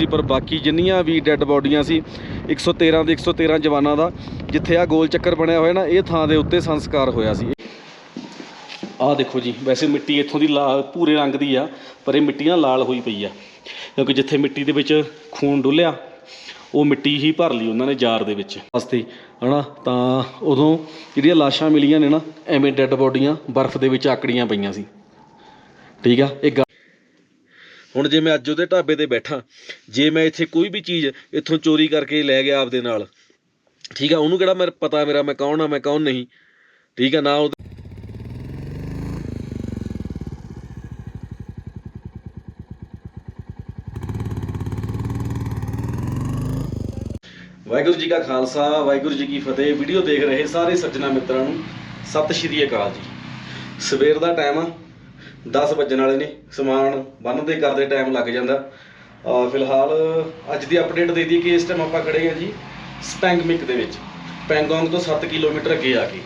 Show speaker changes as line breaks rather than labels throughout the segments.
ਸੀ, ਪਰ ਬਾਕੀ ਜਿੰਨੀਆਂ ਵੀ ਡੈੱਡ ਬੋਡੀਆਂ ਸੀ 113 ਦੇ 113 ਜਵਾਨਾਂ ਦਾ, ਜਿੱਥੇ ਆ ਗੋਲ ਚੱਕਰ ਬਣਿਆ ਹੋਇਆ ਨਾ, ਇਹ ਥਾਂ ਦੇ ਉੱਤੇ ਸੰਸਕਾਰ ਹੋਇਆ ਸੀ। ਆਹ ਦੇਖੋ ਜੀ, ਵੈਸੇ ਮਿੱਟੀ ਇੱਥੋਂ ਦੀ ਲਾਲ ਰੰਗ ਦੀ ਆ, ਪਰ ਇਹ ਮਿੱਟੀ ਨਾ ਲਾਲ ਹੋਈ ਪਈ ਆ। ਕਿਉਂਕਿ ਜਿੱਥੇ ਮਿੱਟੀ ਦੇ ਵਿੱਚ ਖੂਨ ਡੁੱਲਿਆ, ਉਹ ਮਿੱਟੀ ਹੀ ਭਰ ਲਈ ਉਹਨਾਂ ਨੇ ਜਾਰ ਦੇ ਵਿੱਚ। ਵਾਸਤੇ, ਹਨਾ, ਤਾਂ ਉਦੋਂ ਜਿਹੜੀਆਂ ਲਾਸ਼ਾਂ ਮਿਲੀਆਂ ਨੇ ਨਾ, ਐਵੇਂ ਡੈੱਡ ਬੋਡੀਆਂ ਬਰਫ਼ ਦੇ ਵਿੱਚ ਆਕੜੀਆਂ ਪਈਆਂ ਸੀ। ਠੀਕ ਆ, ਇਹ ਗੱਲ ਹੁਣ ਜੇ ਮੈਂ ਅੱਜ ਉਹਦੇ ਢਾਬੇ ਤੇ ਬੈਠਾ, ਜੇ ਮੈਂ ਇੱਥੇ ਕੋਈ ਵੀ ਚੀਜ਼ ਇੱਥੋਂ ਚੋਰੀ ਕਰਕੇ ਲੈ ਗਿਆ ਆਪਦੇ ਨਾਲ, ਠੀਕ ਆ, ਉਹਨੂੰ ਕਿਹੜਾ ਮੇਰੇ ਪਤਾ ਮੇਰਾ ਮੈਂ ਕੌਣ ਆ, ਮੈਂ ਕੌਣ ਨਹੀਂ, ਠੀਕ ਆ, ਨਾ ਉਹ ਵਾਹਿਗੁਰੂ ਜੀ ਕਾ ਖਾਲਸਾ, ਵਾਹਿਗੁਰੂ ਜੀ ਕੀ ਫਤਿਹ। ਵੀਡੀਓ ਦੇਖ ਰਹੇ ਸਾਰੇ ਸੱਜਣਾ ਮਿੱਤਰਾਂ ਨੂੰ, ਸਤਿ ਸ਼੍ਰੀ ਅਕਾਲ ਜੀ। ਸਵੇਰ ਦਾ ਟਾਈਮ ਆ। 10 ਵੱਜਣ ਵਾਲੇ ਨੇ ਸਮਾਨ ਬੰਨ੍ਹਦੇ ਕਰਦੇ ਟਾਈਮ ਲੱਗ ਜਾਂਦਾ। ਫਿਲਹਾਲ ਅੱਜ ਦੀ ਅਪਡੇਟ ਦੇ ਦਈਏ ਕਿ ਇਸ ਟਾਈਮ ਆਪਾਂ ਖੜੇ ਹਾਂ ਜੀ ਸਪੈਂਗਮਿਕ ਦੇ ਵਿੱਚ। ਪੈਂਗੋਂਗ ਤੋਂ 7 ਕਿਲੋਮੀਟਰ ਅੱਗੇ ਆ ਕੇ।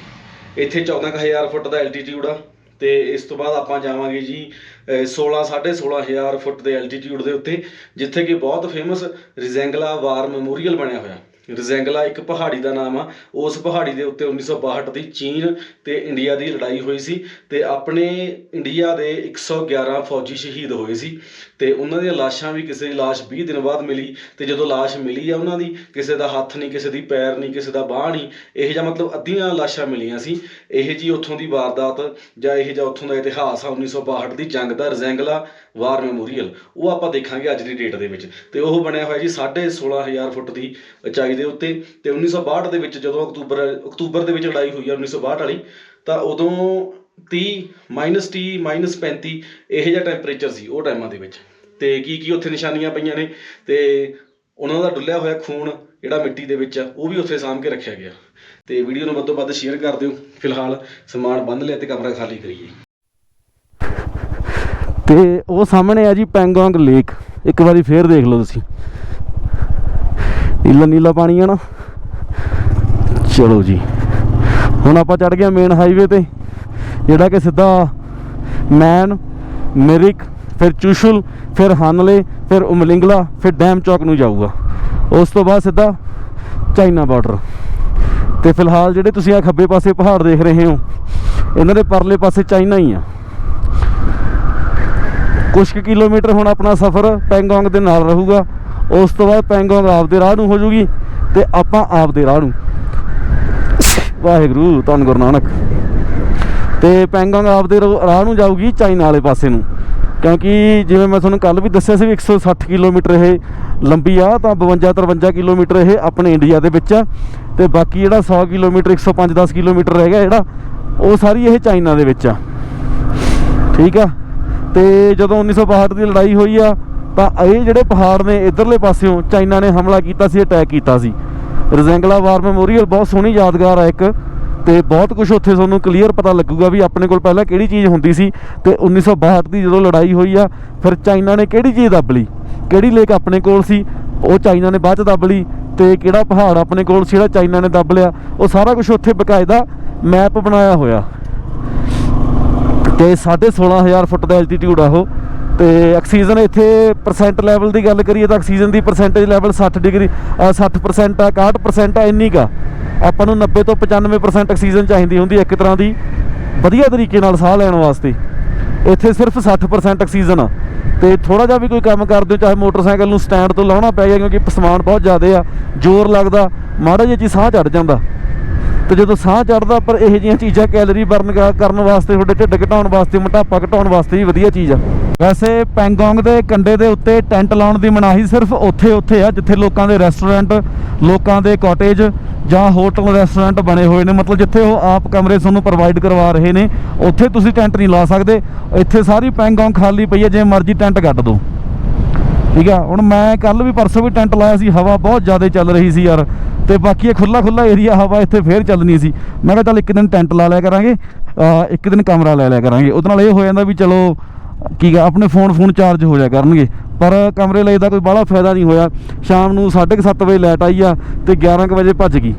ਇੱਥੇ 14000 ਫੁੱਟ ਦਾ ਐਲਟੀਟਿਊਡ ਆ ਤੇ ਇਸ ਤੋਂ ਬਾਅਦ ਆਪਾਂ ਜਾਵਾਂਗੇ ਜੀ, ਅਹ 16 16500 ਫੁੱਟ ਦੇ ਐਲਟੀਟਿਊਡ ਦੇ ਉੱਤੇ, ਜਿੱਥੇ ਕਿ ਬਹੁਤ ਫੇਮਸ ਰਿਜ਼ੈਂਗਲਾ ਵਾਰ ਮੈਮੋਰੀਅਲ ਬਣਿਆ ਹੋਇਆ। ਰਜੈਂਗਲਾ ਇੱਕ ਪਹਾੜੀ ਦਾ ਨਾਮ ਆ। ਉਸ ਪਹਾੜੀ ਦੇ ਉੱਤੇ 1962 ਦੀ ਚੀਨ ਤੇ ਇੰਡੀਆ ਦੀ ਲੜਾਈ ਹੋਈ ਸੀ ਤੇ ਆਪਣੇ ਇੰਡੀਆ ਦੇ 111 ਫੌਜੀ ਸ਼ਹੀਦ ਹੋਏ ਸੀ ਤੇ ਉਹਨਾਂ ਦੀਆਂ ਲਾਸ਼ਾਂ ਵੀ ਕਿਸੇ ਦੀ ਲਾਸ਼ 20 ਦਿਨ ਬਾਅਦ ਮਿਲੀ ਤੇ ਜਦੋਂ ਲਾਸ਼ ਮਿਲੀ ਆ ਉਹਨਾਂ ਦੀ, ਕਿਸੇ ਦਾ ਹੱਥ ਨਹੀਂ, ਕਿਸੇ ਦੀ ਪੈਰ ਨਹੀਂ, ਕਿਸੇ ਦਾ ਬਾਹ ਨਹੀਂ, ਇਹ ਜਿਹਾ ਮਤਲਬ ਅੱਧੀਆਂ ਲਾਸ਼ਾਂ ਮਿਲੀਆਂ ਸੀ। ਇਹ ਜੀ ਉੱਥੋਂ ਦੀ ਵਾਰਦਾਤ ਜਾਂ ਇਹ ਜਿਹਾ ਉੱਥੋਂ ਦਾ ਇਤਿਹਾਸ ਆ 1962 ਦੀ ਜੰਗ ਦਾ ਰਜੈਂਗਲਾ। ਵਾਰ ਮੈਮੋਰੀਅਲ ਉਹ ਆਪਾਂ ਦੇਖਾਂਗੇ ਅੱਜ ਦੀ ਡੇਟ ਦੇ ਵਿੱਚ। ਤੇ ਉਹ ਬਣਿਆ ਹੋਇਆ ਜੀ 16500 ਫੁੱਟ ਦੀ ਉਚਾਈ ਦੇ ਉੱਤੇ। ਤੇ 1962 ਦੇ ਵਿੱਚ ਜਦੋਂ ਅਕਤੂਬਰ ਅਕਤੂਬਰ ਦੇ ਵਿੱਚ ਲੜਾਈ ਹੋਈ ਆ 1962 ਵਾਲੀ, ਤਾਂ ਉਦੋਂ 30 -30 35 ਇਹ ਜਿਹਾ ਟੈਂਪਰੇਚਰ ਸੀ ਉਹ ਟਾਈਮਾਂ ਦੇ ਵਿੱਚ। ਤੇ ਕੀ ਕੀ ਉੱਥੇ ਨਿਸ਼ਾਨੀਆਂ ਪਈਆਂ ਨੇ? ਤੇ ਉਹਨਾਂ ਦਾ ਡੁੱਲਿਆ ਹੋਇਆ ਖੂਨ ਜਿਹੜਾ ਮਿੱਟੀ ਦੇ ਵਿੱਚ ਆ, ਉਹ ਵੀ ਉੱਥੇ ਸਾਂਭ ਕੇ ਰੱਖਿਆ ਗਿਆ। ਤੇ ਵੀਡੀਓ ਨੂੰ ਵੱਧ ਤੋਂ ਵੱਧ ਸ਼ੇਅਰ ਕਰ ਦਿਓ। ਫਿਲਹਾਲ ਸਮਾਨ ਬੰਦ ਲਿਆ ਤੇ ਕਮਰਾ ਖਾਲੀ ਕਰੀਏ।
ਤੇ ਉਹ ਸਾਹਮਣੇ ਆ ਜੀ ਪੈਂਗੋਂਗ ਲੇਕ। ਇੱਕ ਵਾਰੀ ਫੇਰ ਦੇਖ ਲਓ ਤੁਸੀਂ। ਨੀਲਾ ਨੀਲਾ ਪਾਣੀ ਆ ਨਾ। ਚਲੋ ਜੀ। ਹੁਣ ਆਪਾਂ ਚੜ ਗਏ ਮੇਨ ਹਾਈਵੇ ਤੇ। ਜਿਹੜਾ ਕਿ ਸਿੱਧਾ ਮੈਨ, ਮਿਰਿਕ, ਫਿਰ ਚੁਸ਼ੁਲ, ਫਿਰ ਹਾਨਲੇ, ਫਿਰ ਉਮਲਿੰਗਲਾ, ਫਿਰ ਡੈਮ ਚੌਕ ਨੂੰ ਜਾਊਗਾ। ਉਸ ਤੋਂ ਬਾਅਦ ਸਿੱਧਾ ਚਾਈਨਾ ਬਾਰਡਰ। ਤੇ ਫਿਲਹਾਲ ਜਿਹੜੇ ਤੁਸੀਂ ਆ ਖੱਬੇ ਪਾਸੇ ਪਹਾੜ ਦੇਖ ਰਹੇ ਹੋ, ਇਹਨਾਂ ਦੇ ਪਰਲੇ ਪਾਸੇ ਚਾਈਨਾ ਹੀ ਆ। ਕੁਝ ਕੁ ਕਿਲੋਮੀਟਰ ਹੁਣ ਆਪਣਾ ਸਫ਼ਰ ਪੈਂਗੋਂਗ ਦੇ ਨਾਲ ਰਹੂਗਾ। ਉਸ ਤੋਂ ਬਾਅਦ ਪੈਂਗੋਂਗ ਆਪਦੇ ਰਾਹ ਨੂੰ ਹੋ ਜੂਗੀ ਤੇ ਆਪਾਂ ਆਪਦੇ ਰਾਹ ਨੂੰ। ਵਾਹਿਗੁਰੂ, ਧੰਨ ਗੁਰੂ ਨਾਨਕ। ਤੇ ਪੈਂਗੋਂਗ ਆਪਦੇ ਰਾਹ ਨੂੰ ਜਾਊਗੀ ਚਾਈਨਾ ਵਾਲੇ ਪਾਸੇ ਨੂੰ। ਕਿਉਂਕਿ ਜਿਵੇਂ ਮੈਂ ਤੁਹਾਨੂੰ ਕੱਲ ਵੀ ਦੱਸਿਆ ਸੀ ਵੀ 160 ਕਿਲੋਮੀਟਰ ਇਹ ਲੰਬੀ ਆ, ਤਾਂ 52 53 ਕਿਲੋਮੀਟਰ ਇਹ ਆਪਣੇ ਇੰਡੀਆ ਦੇ ਵਿੱਚ ਆ। ਤੇ ਬਾਕੀ ਜਿਹੜਾ 100 ਕਿਲੋਮੀਟਰ 105 10 ਕਿਲੋਮੀਟਰ ਰਹਿ ਗਿਆ ਜਿਹੜਾ, ਉਹ ਸਾਰੀ ਇਹ ਚਾਈਨਾ ਦੇ ਵਿੱਚ ਆ। ਠੀਕ ਆ? ਤੇ ਜਦੋਂ 1962 ਦੀ ਲੜਾਈ ਹੋਈ ਆ, ਤਾਂ ਇਹ ਜਿਹੜੇ ਪਹਾੜ ਨੇ ਇਧਰਲੇ ਪਾਸਿਓਂ ਚਾਈਨਾ ਨੇ ਹਮਲਾ ਕੀਤਾ ਸੀ, ਅਟੈਕ ਕੀਤਾ ਸੀ। ਰਜ਼ੈਂਗਲਾ ਵਾਰ ਮੈਮੋਰੀਅਲ ਬਹੁਤ ਸੋਹਣੀ ਯਾਦਗਾਰ ਆ ਇੱਕ, ਤੇ ਬਹੁਤ ਕੁਝ ਉੱਥੇ ਤੁਹਾਨੂੰ ਕਲੀਅਰ ਪਤਾ ਲੱਗੂਗਾ ਵੀ ਆਪਣੇ ਕੋਲ ਪਹਿਲਾਂ ਕਿਹੜੀ ਚੀਜ਼ ਹੁੰਦੀ ਸੀ ਤੇ 1962 ਦੀ ਜਦੋਂ ਲੜਾਈ ਹੋਈ ਆ, ਫਿਰ ਚਾਈਨਾ ਨੇ ਕਿਹੜੀ ਚੀਜ਼ ਦੱਬ ਲਈ? ਕਿਹੜੀ ਲੇਕ ਆਪਣੇ ਕੋਲ ਸੀ? ਉਹ ਚਾਈਨਾ ਨੇ ਬਾਅਦ ਚ ਦੱਬ ਲਈ, ਤੇ ਕਿਹੜਾ ਪਹਾੜ ਆਪਣੇ ਕੋਲ ਸੀ ਜਿਹੜਾ ਚਾਈਨਾ ਨੇ ਦੱਬ ਲਿਆ? ਉਹ ਸਾਰਾ ਕੁਝ ਉੱਥੇ ਬਕਾਇਦਾ ਮੈਪ ਬਣਾਇਆ ਹੋਇਆ। ਤੇ 16500 ਫੁੱਟ ਦਾ ਐਲਟੀਟਿਊਡ ਆ ਉਹ। ਤੇ ਆਕਸੀਜਨ ਇੱਥੇ ਪਰਸੈਂਟ ਲੈਵਲ ਦੀ ਗੱਲ ਕਰੀਏ ਤਾਂ ਆਕਸੀਜਨ ਦੀ ਪਰਸੈਂਟੇਜ ਲੈਵਲ 60 ਡਿਗਰੀ ਅ, 60% ਆ 61% ਆ ਇੰਨੀ ਕਾ ਆਪਾਂ ਨੂੰ 90 ਤੋਂ 95% ਆਕਸੀਜਨ ਚਾਹੀਦੀ ਹੁੰਦੀ ਇੱਕ ਤਰ੍ਹਾਂ ਦੀ। ਵਧੀਆ ਤਰੀਕੇ ਨਾਲ ਸਾਹ ਲੈਣ ਵਾਸਤੇ। ਇੱਥੇ ਸਿਰਫ 60% ਆਕਸੀਜਨ ਆ। ਤੇ ਥੋੜਾ ਜਿਹਾ ਵੀ ਕੋਈ ਕੰਮ ਕਰਦੇ ਹੋ ਚਾਹੇ ਮੋਟਰਸਾਈਕਲ ਨੂੰ ਸਟੈਂਡ ਤੋਂ ਲਾਉਣਾ ਪੈ ਗਿਆ ਕਿਉਂਕਿ ਸਮਾਨ ਬਹੁਤ ਜ਼ਿਆਦਾ ਆ ਜ਼ੋਰ ਲੱਗਦਾ ਮਾੜਾ ਜਿਹਾ ਜੀ ਸਾਹ ਚੜ ਜਾਂਦਾ। ਤੇ ਜਦੋਂ ਸਾਹ ਚੜਦਾ, ਪਰ ਇਹੋ ਜਿਹੀਆਂ ਚੀਜ਼ਾਂ ਕੈਲਰੀ ਬਰਨ ਕਰਨ ਵਾਸਤੇ, ਤੁਹਾਡੇ ਢਿੱਡ ਘਟਾਉਣ ਵਾਸਤੇ, ਮੋਟਾਪਾ ਘਟਾਉਣ ਵਾਸਤੇ ਵੀ ਵਧੀਆ ਚੀਜ਼ ਆ। ਵੈਸੇ ਪੈਂਗੋਂਗ ਦੇ ਕੰਡੇ ਦੇ ਉੱਤੇ ਟੈਂਟ ਲਾਉਣ ਦੀ ਮਨਾਹੀ ਸਿਰਫ ਉੱਥੇ ਉੱਥੇ ਆ, ਜਿੱਥੇ ਲੋਕਾਂ ਦੇ ਰੈਸਟੋਰੈਂਟ ਲੋਕਾਂ ਦੇ ਕਾਟੇਜ ਜਾਂ ਹੋਟਲ ਰੈਸਟੋਰੈਂਟ ਬਣੇ ਹੋਏ ਨੇ। ਮਤਲਬ ਜਿੱਥੇ ਉਹ ਆਪ ਕਮਰੇ ਤੁਹਾਨੂੰ ਪ੍ਰੋਵਾਈਡ ਕਰਵਾ ਰਹੇ ਨੇ, ਉੱਥੇ ਤੁਸੀਂ ਟੈਂਟ ਨਹੀਂ ਲਾ ਸਕਦੇ। ਇੱਥੇ ਸਾਰੀ ਪੈਂਗੋਂਗ ਖਾਲੀ ਪਈ ਹੈ ਜੇ ਮਰਜ਼ੀ ਟੈਂਟ ਕੱਟ ਦਿਓ ਠੀਕ ਆ? ਹੁਣ ਮੈਂ ਕੱਲ ਵੀ ਪਰਸੋਂ ਵੀ ਟੈਂਟ ਲਾਇਆ ਸੀ, ਹਵਾ ਬਹੁਤ ਜ਼ਿਆਦਾ ਚੱਲ ਰਹੀ ਸੀ ਯਾਰ। ਤੇ ਬਾਕੀ ਇਹ ਖੁੱਲਾ ਖੁੱਲਾ ਏਰੀਆ ਹਵਾ ਇੱਥੇ ਫੇਰ ਚੱਲਣੀ ਸੀ। ਮੈਂ ਕਿਹਾ ਚੱਲ ਇੱਕ ਦਿਨ ਟੈਂਟ ਲਾ ਲਿਆ ਕਰਾਂਗੇ ਇੱਕ ਦਿਨ ਕਮਰਾ ਲੈ ਲਿਆ ਕਰਾਂਗੇ। ਉਹਦੇ ਨਾਲ ਇਹ ਹੋ ਜਾਂਦਾ ਵੀ ਚਲੋ, ਕੀ ਆ ਆਪਣੇ ਫੋਨ ਫੋਨ ਚਾਰਜ ਹੋ ਜਾ ਕਰਨਗੇ। ਪਰ ਕਮਰੇ ਲਈ ਦਾ ਕੋਈ ਬਾਹਲਾ ਫਾਇਦਾ ਨਹੀਂ ਹੋਇਆ। ਸ਼ਾਮ ਨੂੰ 7:30 ਵਜੇ ਲਾਈਟ ਆਈ ਆ ਤੇ 11 ਕੁ ਵਜੇ ਭੱਜ ਗਈ।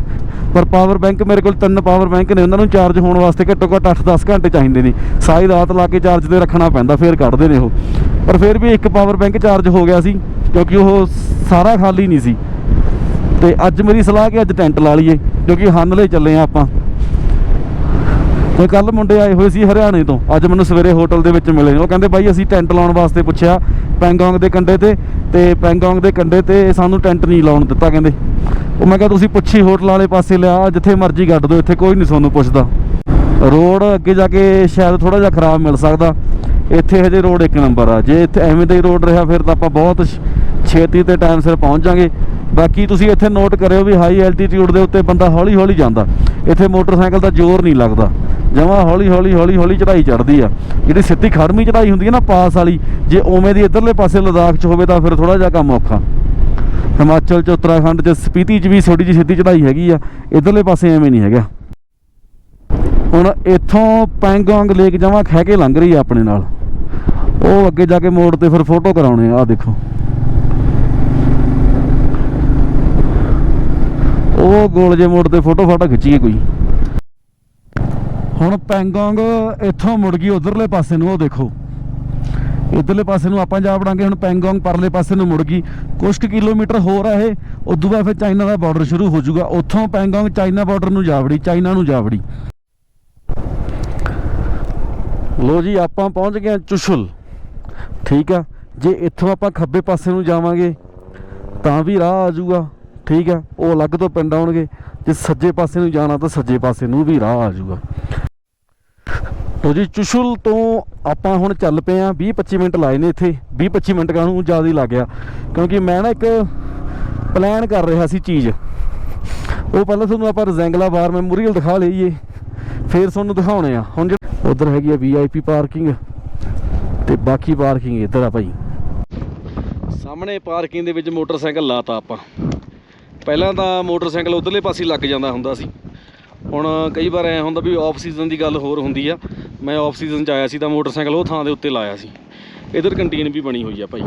ਪਰ ਪਾਵਰ ਬੈਂਕ ਮੇਰੇ ਕੋਲ ਤਿੰਨ ਪਾਵਰ ਬੈਂਕ ਨੇ, ਉਹਨਾਂ ਨੂੰ ਚਾਰਜ ਹੋਣ ਵਾਸਤੇ ਘੱਟੋ ਘੱਟ 8-10 ਘੰਟੇ ਚਾਹੀਦੇ ਨੇ। ਸਾਰੀ ਰਾਤ ਲਾ ਕੇ ਚਾਰਜ ਤੇ ਰੱਖਣਾ ਪੈਂਦਾ, ਫੇਰ ਕੱਢਦੇ ਨੇ ਉਹ। ਪਰ ਫਿਰ ਵੀ ਇੱਕ ਪਾਵਰ ਬੈਂਕ ਚਾਰਜ ਹੋ ਗਿਆ ਸੀ, ਕਿਉਂਕਿ ਉਹ ਸਾਰਾ ਖਾਲੀ ਨਹੀਂ ਸੀ। ਤੇ ਅੱਜ ਮੇਰੀ ਸਲਾਹ ਕਿ ਅੱਜ ਟੈਂਟ ਲਾ ਲਈਏ, ਕਿਉਂਕਿ ਹਨਲੇ ਚੱਲੇ ਆ ਆਪਾਂ। ਤੇ ਕੱਲ ਮੁੰਡੇ ਆਏ ਹੋਏ ਸੀ ਹਰਿਆਣੇ ਤੋਂ, ਅੱਜ ਮੈਨੂੰ ਸਵੇਰੇ ਹੋਟਲ ਦੇ ਵਿੱਚ ਮਿਲੇ। ਉਹ ਕਹਿੰਦੇ, ਬਾਈ, ਅਸੀਂ ਟੈਂਟ ਲਾਉਣ ਵਾਸਤੇ ਪੁੱਛਿਆ ਪੈਂਗੋਂਗ ਦੇ ਕੰਢੇ ਤੇ ਤੇ ਪੈਂਗੋਂਗ ਦੇ ਕੰਢੇ ਤੇ ਸਾਨੂੰ ਟੈਂਟ ਨਹੀਂ ਲਾਉਣ ਦਿੱਤਾ, ਕਹਿੰਦੇ। ਉਹ ਮੈਂ ਕਿਹਾ, ਤੁਸੀਂ ਪੁੱਛੀ ਹੋਟਲ ਵਾਲੇ ਪਾਸੇ ਲਿਆ, ਜਿੱਥੇ ਮਰਜ਼ੀ ਗੱਡ ਦਿਓ, ਇੱਥੇ ਕੋਈ ਨਹੀਂ ਤੁਹਾਨੂੰ ਪੁੱਛਦਾ। ਰੋਡ ਅੱਗੇ ਜਾ ਕੇ ਸ਼ਾਇਦ ਥੋੜਾ ਜਿਹਾ ਖਰਾਬ ਮਿਲ ਸਕਦਾ। ਇੱਥੇ ਹਜੇ ਰੋਡ ਇੱਕ ਨੰਬਰ ਆ। ਜੇ ਇੱਥੇ ਐਵੇਂ ਦਾ ਹੀ ਰੋਡ ਰਿਹਾ, ਫਿਰ ਤਾਂ ਆਪਾਂ ਬਹੁਤ ਛੇਤੀ ਤੇ ਟਾਈਮ ਸਿਰ ਪਹੁੰਚ ਜਾਾਂਗੇ। ਬਾਕੀ ਤੁਸੀਂ ਇੱਥੇ ਨੋਟ ਕਰਿਓ ਵੀ ਹਾਈ ਐਲਟੀਟਿਊਡ ਦੇ ਉੱਤੇ ਬੰਦਾ ਹੌਲੀ ਹੌਲੀ ਜਾਂਦਾ। ਇੱਥੇ ਮੋਟਰਸਾਈਕਲ ਦਾ ਜ਼ੋਰ ਨਹੀਂ ਲੱਗਦਾ। ਜਮਾ ਹੌਲੀ ਹੌਲੀ ਹੌਲੀ ਹੌਲੀ ਚੜਾਈ ਚੜਦੀ ਆ। ਜਿਹੜੀ ਸਿੱਧੀ ਖੜਮੀ ਚੜਾਈ ਹੁੰਦੀ ਹੈ ਨਾ ਪਾਸ ਵਾਲੀ, ਜੇ ਉਵੇਂ ਦੀ ਇਧਰਲੇ ਪਾਸੇ ਲਦਾਖ 'ਚ ਹੋਵੇ ਤਾਂ ਫਿਰ ਥੋੜਾ ਜਿਹਾ ਕੰਮ ਔਖਾ। ਹਿਮਾਚਲ 'ਚ, ਉੱਤਰਾਖੰਡ 'ਚ, ਸਪੀਤੀ 'ਚ ਵੀ ਛੋਟੀ ਜਿਹੀ ਸਿੱਧੀ ਚੜਾਈ ਹੈਗੀ ਆ। ਇਧਰਲੇ ਪਾਸੇ ਐਵੇਂ ਨਹੀਂ ਹੈਗਾ। ਹੁਣ ਇੱਥੋਂ ਪੈਂਗੋਂਗ ਲੇਕ ਜਮਾ ਖਹਿ ਕੇ ਲੰਘ ਰਹੀ ਆ ਆਪਣੇ ਨਾਲ। ਉਹ ਅੱਗੇ ਜਾ ਕੇ ਮੋੜ ਤੇ ਫਿਰ ਫੋਟੋ ਕਰਾਉਣੇ ਆ, ਆਹ ਦੇਖੋ। ਉਹ ਗੋਲ ਜੇ ਮੋੜ ਤੇ ਫੋਟੋ ਫਾਟੋ ਖਿੱਚੀਏ ਕੋਈ। ਹੁਣ ਪੈਂਗੋਂਗ ਇੱਥੋਂ ਮੁੜ ਗਈ ਉਧਰਲੇ ਪਾਸੇ ਨੂੰ, ਉਹ ਦੇਖੋ। ਇਧਰਲੇ ਪਾਸੇ ਨੂੰ ਆਪਾਂ ਜਾ ਵੜਾਂਗੇ, ਹੁਣ ਪੈਂਗੋਂਗ ਪਰਲੇ ਪਾਸੇ ਨੂੰ ਮੁੜ ਗਈ। ਕੁਝ ਕੁ ਕਿਲੋਮੀਟਰ ਹੋਰ ਆ ਇਹ, ਉਦੋਂ ਬਾਅਦ ਫਿਰ ਚਾਈਨਾ ਦਾ ਬਾਰਡਰ ਸ਼ੁਰੂ ਹੋ ਜਾਊਗਾ। ਉੱਥੋਂ ਪੈਂਗੋਂਗ ਚਾਈਨਾ ਬਾਰਡਰ ਨੂੰ ਜਾ ਵੜੀ, ਚਾਈਨਾ ਨੂੰ ਜਾ ਵੜੀ। ਲੋ ਜੀ, ਆਪਾਂ ਪਹੁੰਚ ਗਏ ਹਾਂ ਚੁਸ਼ੁਲ। ਠੀਕ ਆ, ਜੇ ਇੱਥੋਂ ਆਪਾਂ ਖੱਬੇ ਪਾਸੇ ਨੂੰ ਜਾਵਾਂਗੇ, ਤਾਂ ਵੀ ਰਾਹ ਆ ਜਾਊਗਾ। ਠੀਕ ਆ ਉਹ ਅਲੱਗ ਤੋਂ ਪਿੰਡ ਆਉਣਗੇ, ਜੇ ਸੱਜੇ ਪਾਸੇ ਨੂੰ ਜਾਣਾ ਤਾਂ ਸੱਜੇ ਪਾਸੇ ਨੂੰ ਵੀ ਰਾਹ ਆ ਜਾਊਗਾ। ਲੋ ਜੀ, ਚੁਸ਼ੁਲ ਤੋਂ ਆਪਾਂ ਹੁਣ ਚੱਲ ਪਏ ਆ 20 25 ਮਿੰਟ ਲਾਏ ਨੇ ਇੱਥੇ 20 25 ਮਿੰਟ ਕਾਹਨੂੰ ਜ਼ਿਆਦਾ ਹੀ ਲੱਗ ਗਿਆ, ਕਿਉਂਕਿ ਮੈਂ ਨਾ ਇੱਕ ਪਲਾਨ ਕਰ ਰਿਹਾ ਸੀ ਚੀਜ਼। ਉਹ ਪਹਿਲਾਂ ਤੁਹਾਨੂੰ ਆਪਾਂ ਰਜ਼ੈਂਗਲਾ ਬਾਰ ਮੈਮੋਰੀਅਲ ਦਿਖਾ ਲਈਏ, ਫਿਰ ਤੁਹਾਨੂੰ ਦਿਖਾਉਣੇ ਆ। ਹੁਣ ਜੇ ਉਧਰ ਹੈਗੀ ਆ ਵੀਆਈਪੀ ਪਾਰਕਿੰਗ, ਤੇ ਬਾਕੀ ਪਾਰਕਿੰਗ ਇੱਧਰ ਆ ਭਾਈ। ਸਾਹਮਣੇ ਪਾਰਕਿੰਗ ਦੇ ਵਿੱਚ ਮੋਟਰਸਾਈਕਲ ਲਾਤਾ ਆਪਾਂ। ਪਹਿਲਾਂ ਤਾਂ ਮੋਟਰਸਾਈਕਲ ਉਧਰਲੇ ਪਾਸੇ ਲੱਗ ਜਾਂਦਾ ਹੁੰਦਾ ਸੀ। ਹੁਣ ਕਈ ਵਾਰ ਐ ਹੁੰਦਾ ਵੀ ਆਫ ਸੀਜ਼ਨ ਦੀ ਗੱਲ ਹੋਰ ਹੁੰਦੀ ਆ। ਮੈਂ ਆਫ ਸੀਜ਼ਨ ਚ ਆਇਆ ਸੀ ਤਾਂ ਮੋਟਰਸਾਈਕਲ ਉਹ ਥਾਂ ਦੇ ਉੱਤੇ ਲਾਇਆ ਸੀ। ਇਧਰ ਕੰਟੀਨ ਵੀ ਬਣੀ ਹੋਈ ਆ ਭਾਈ।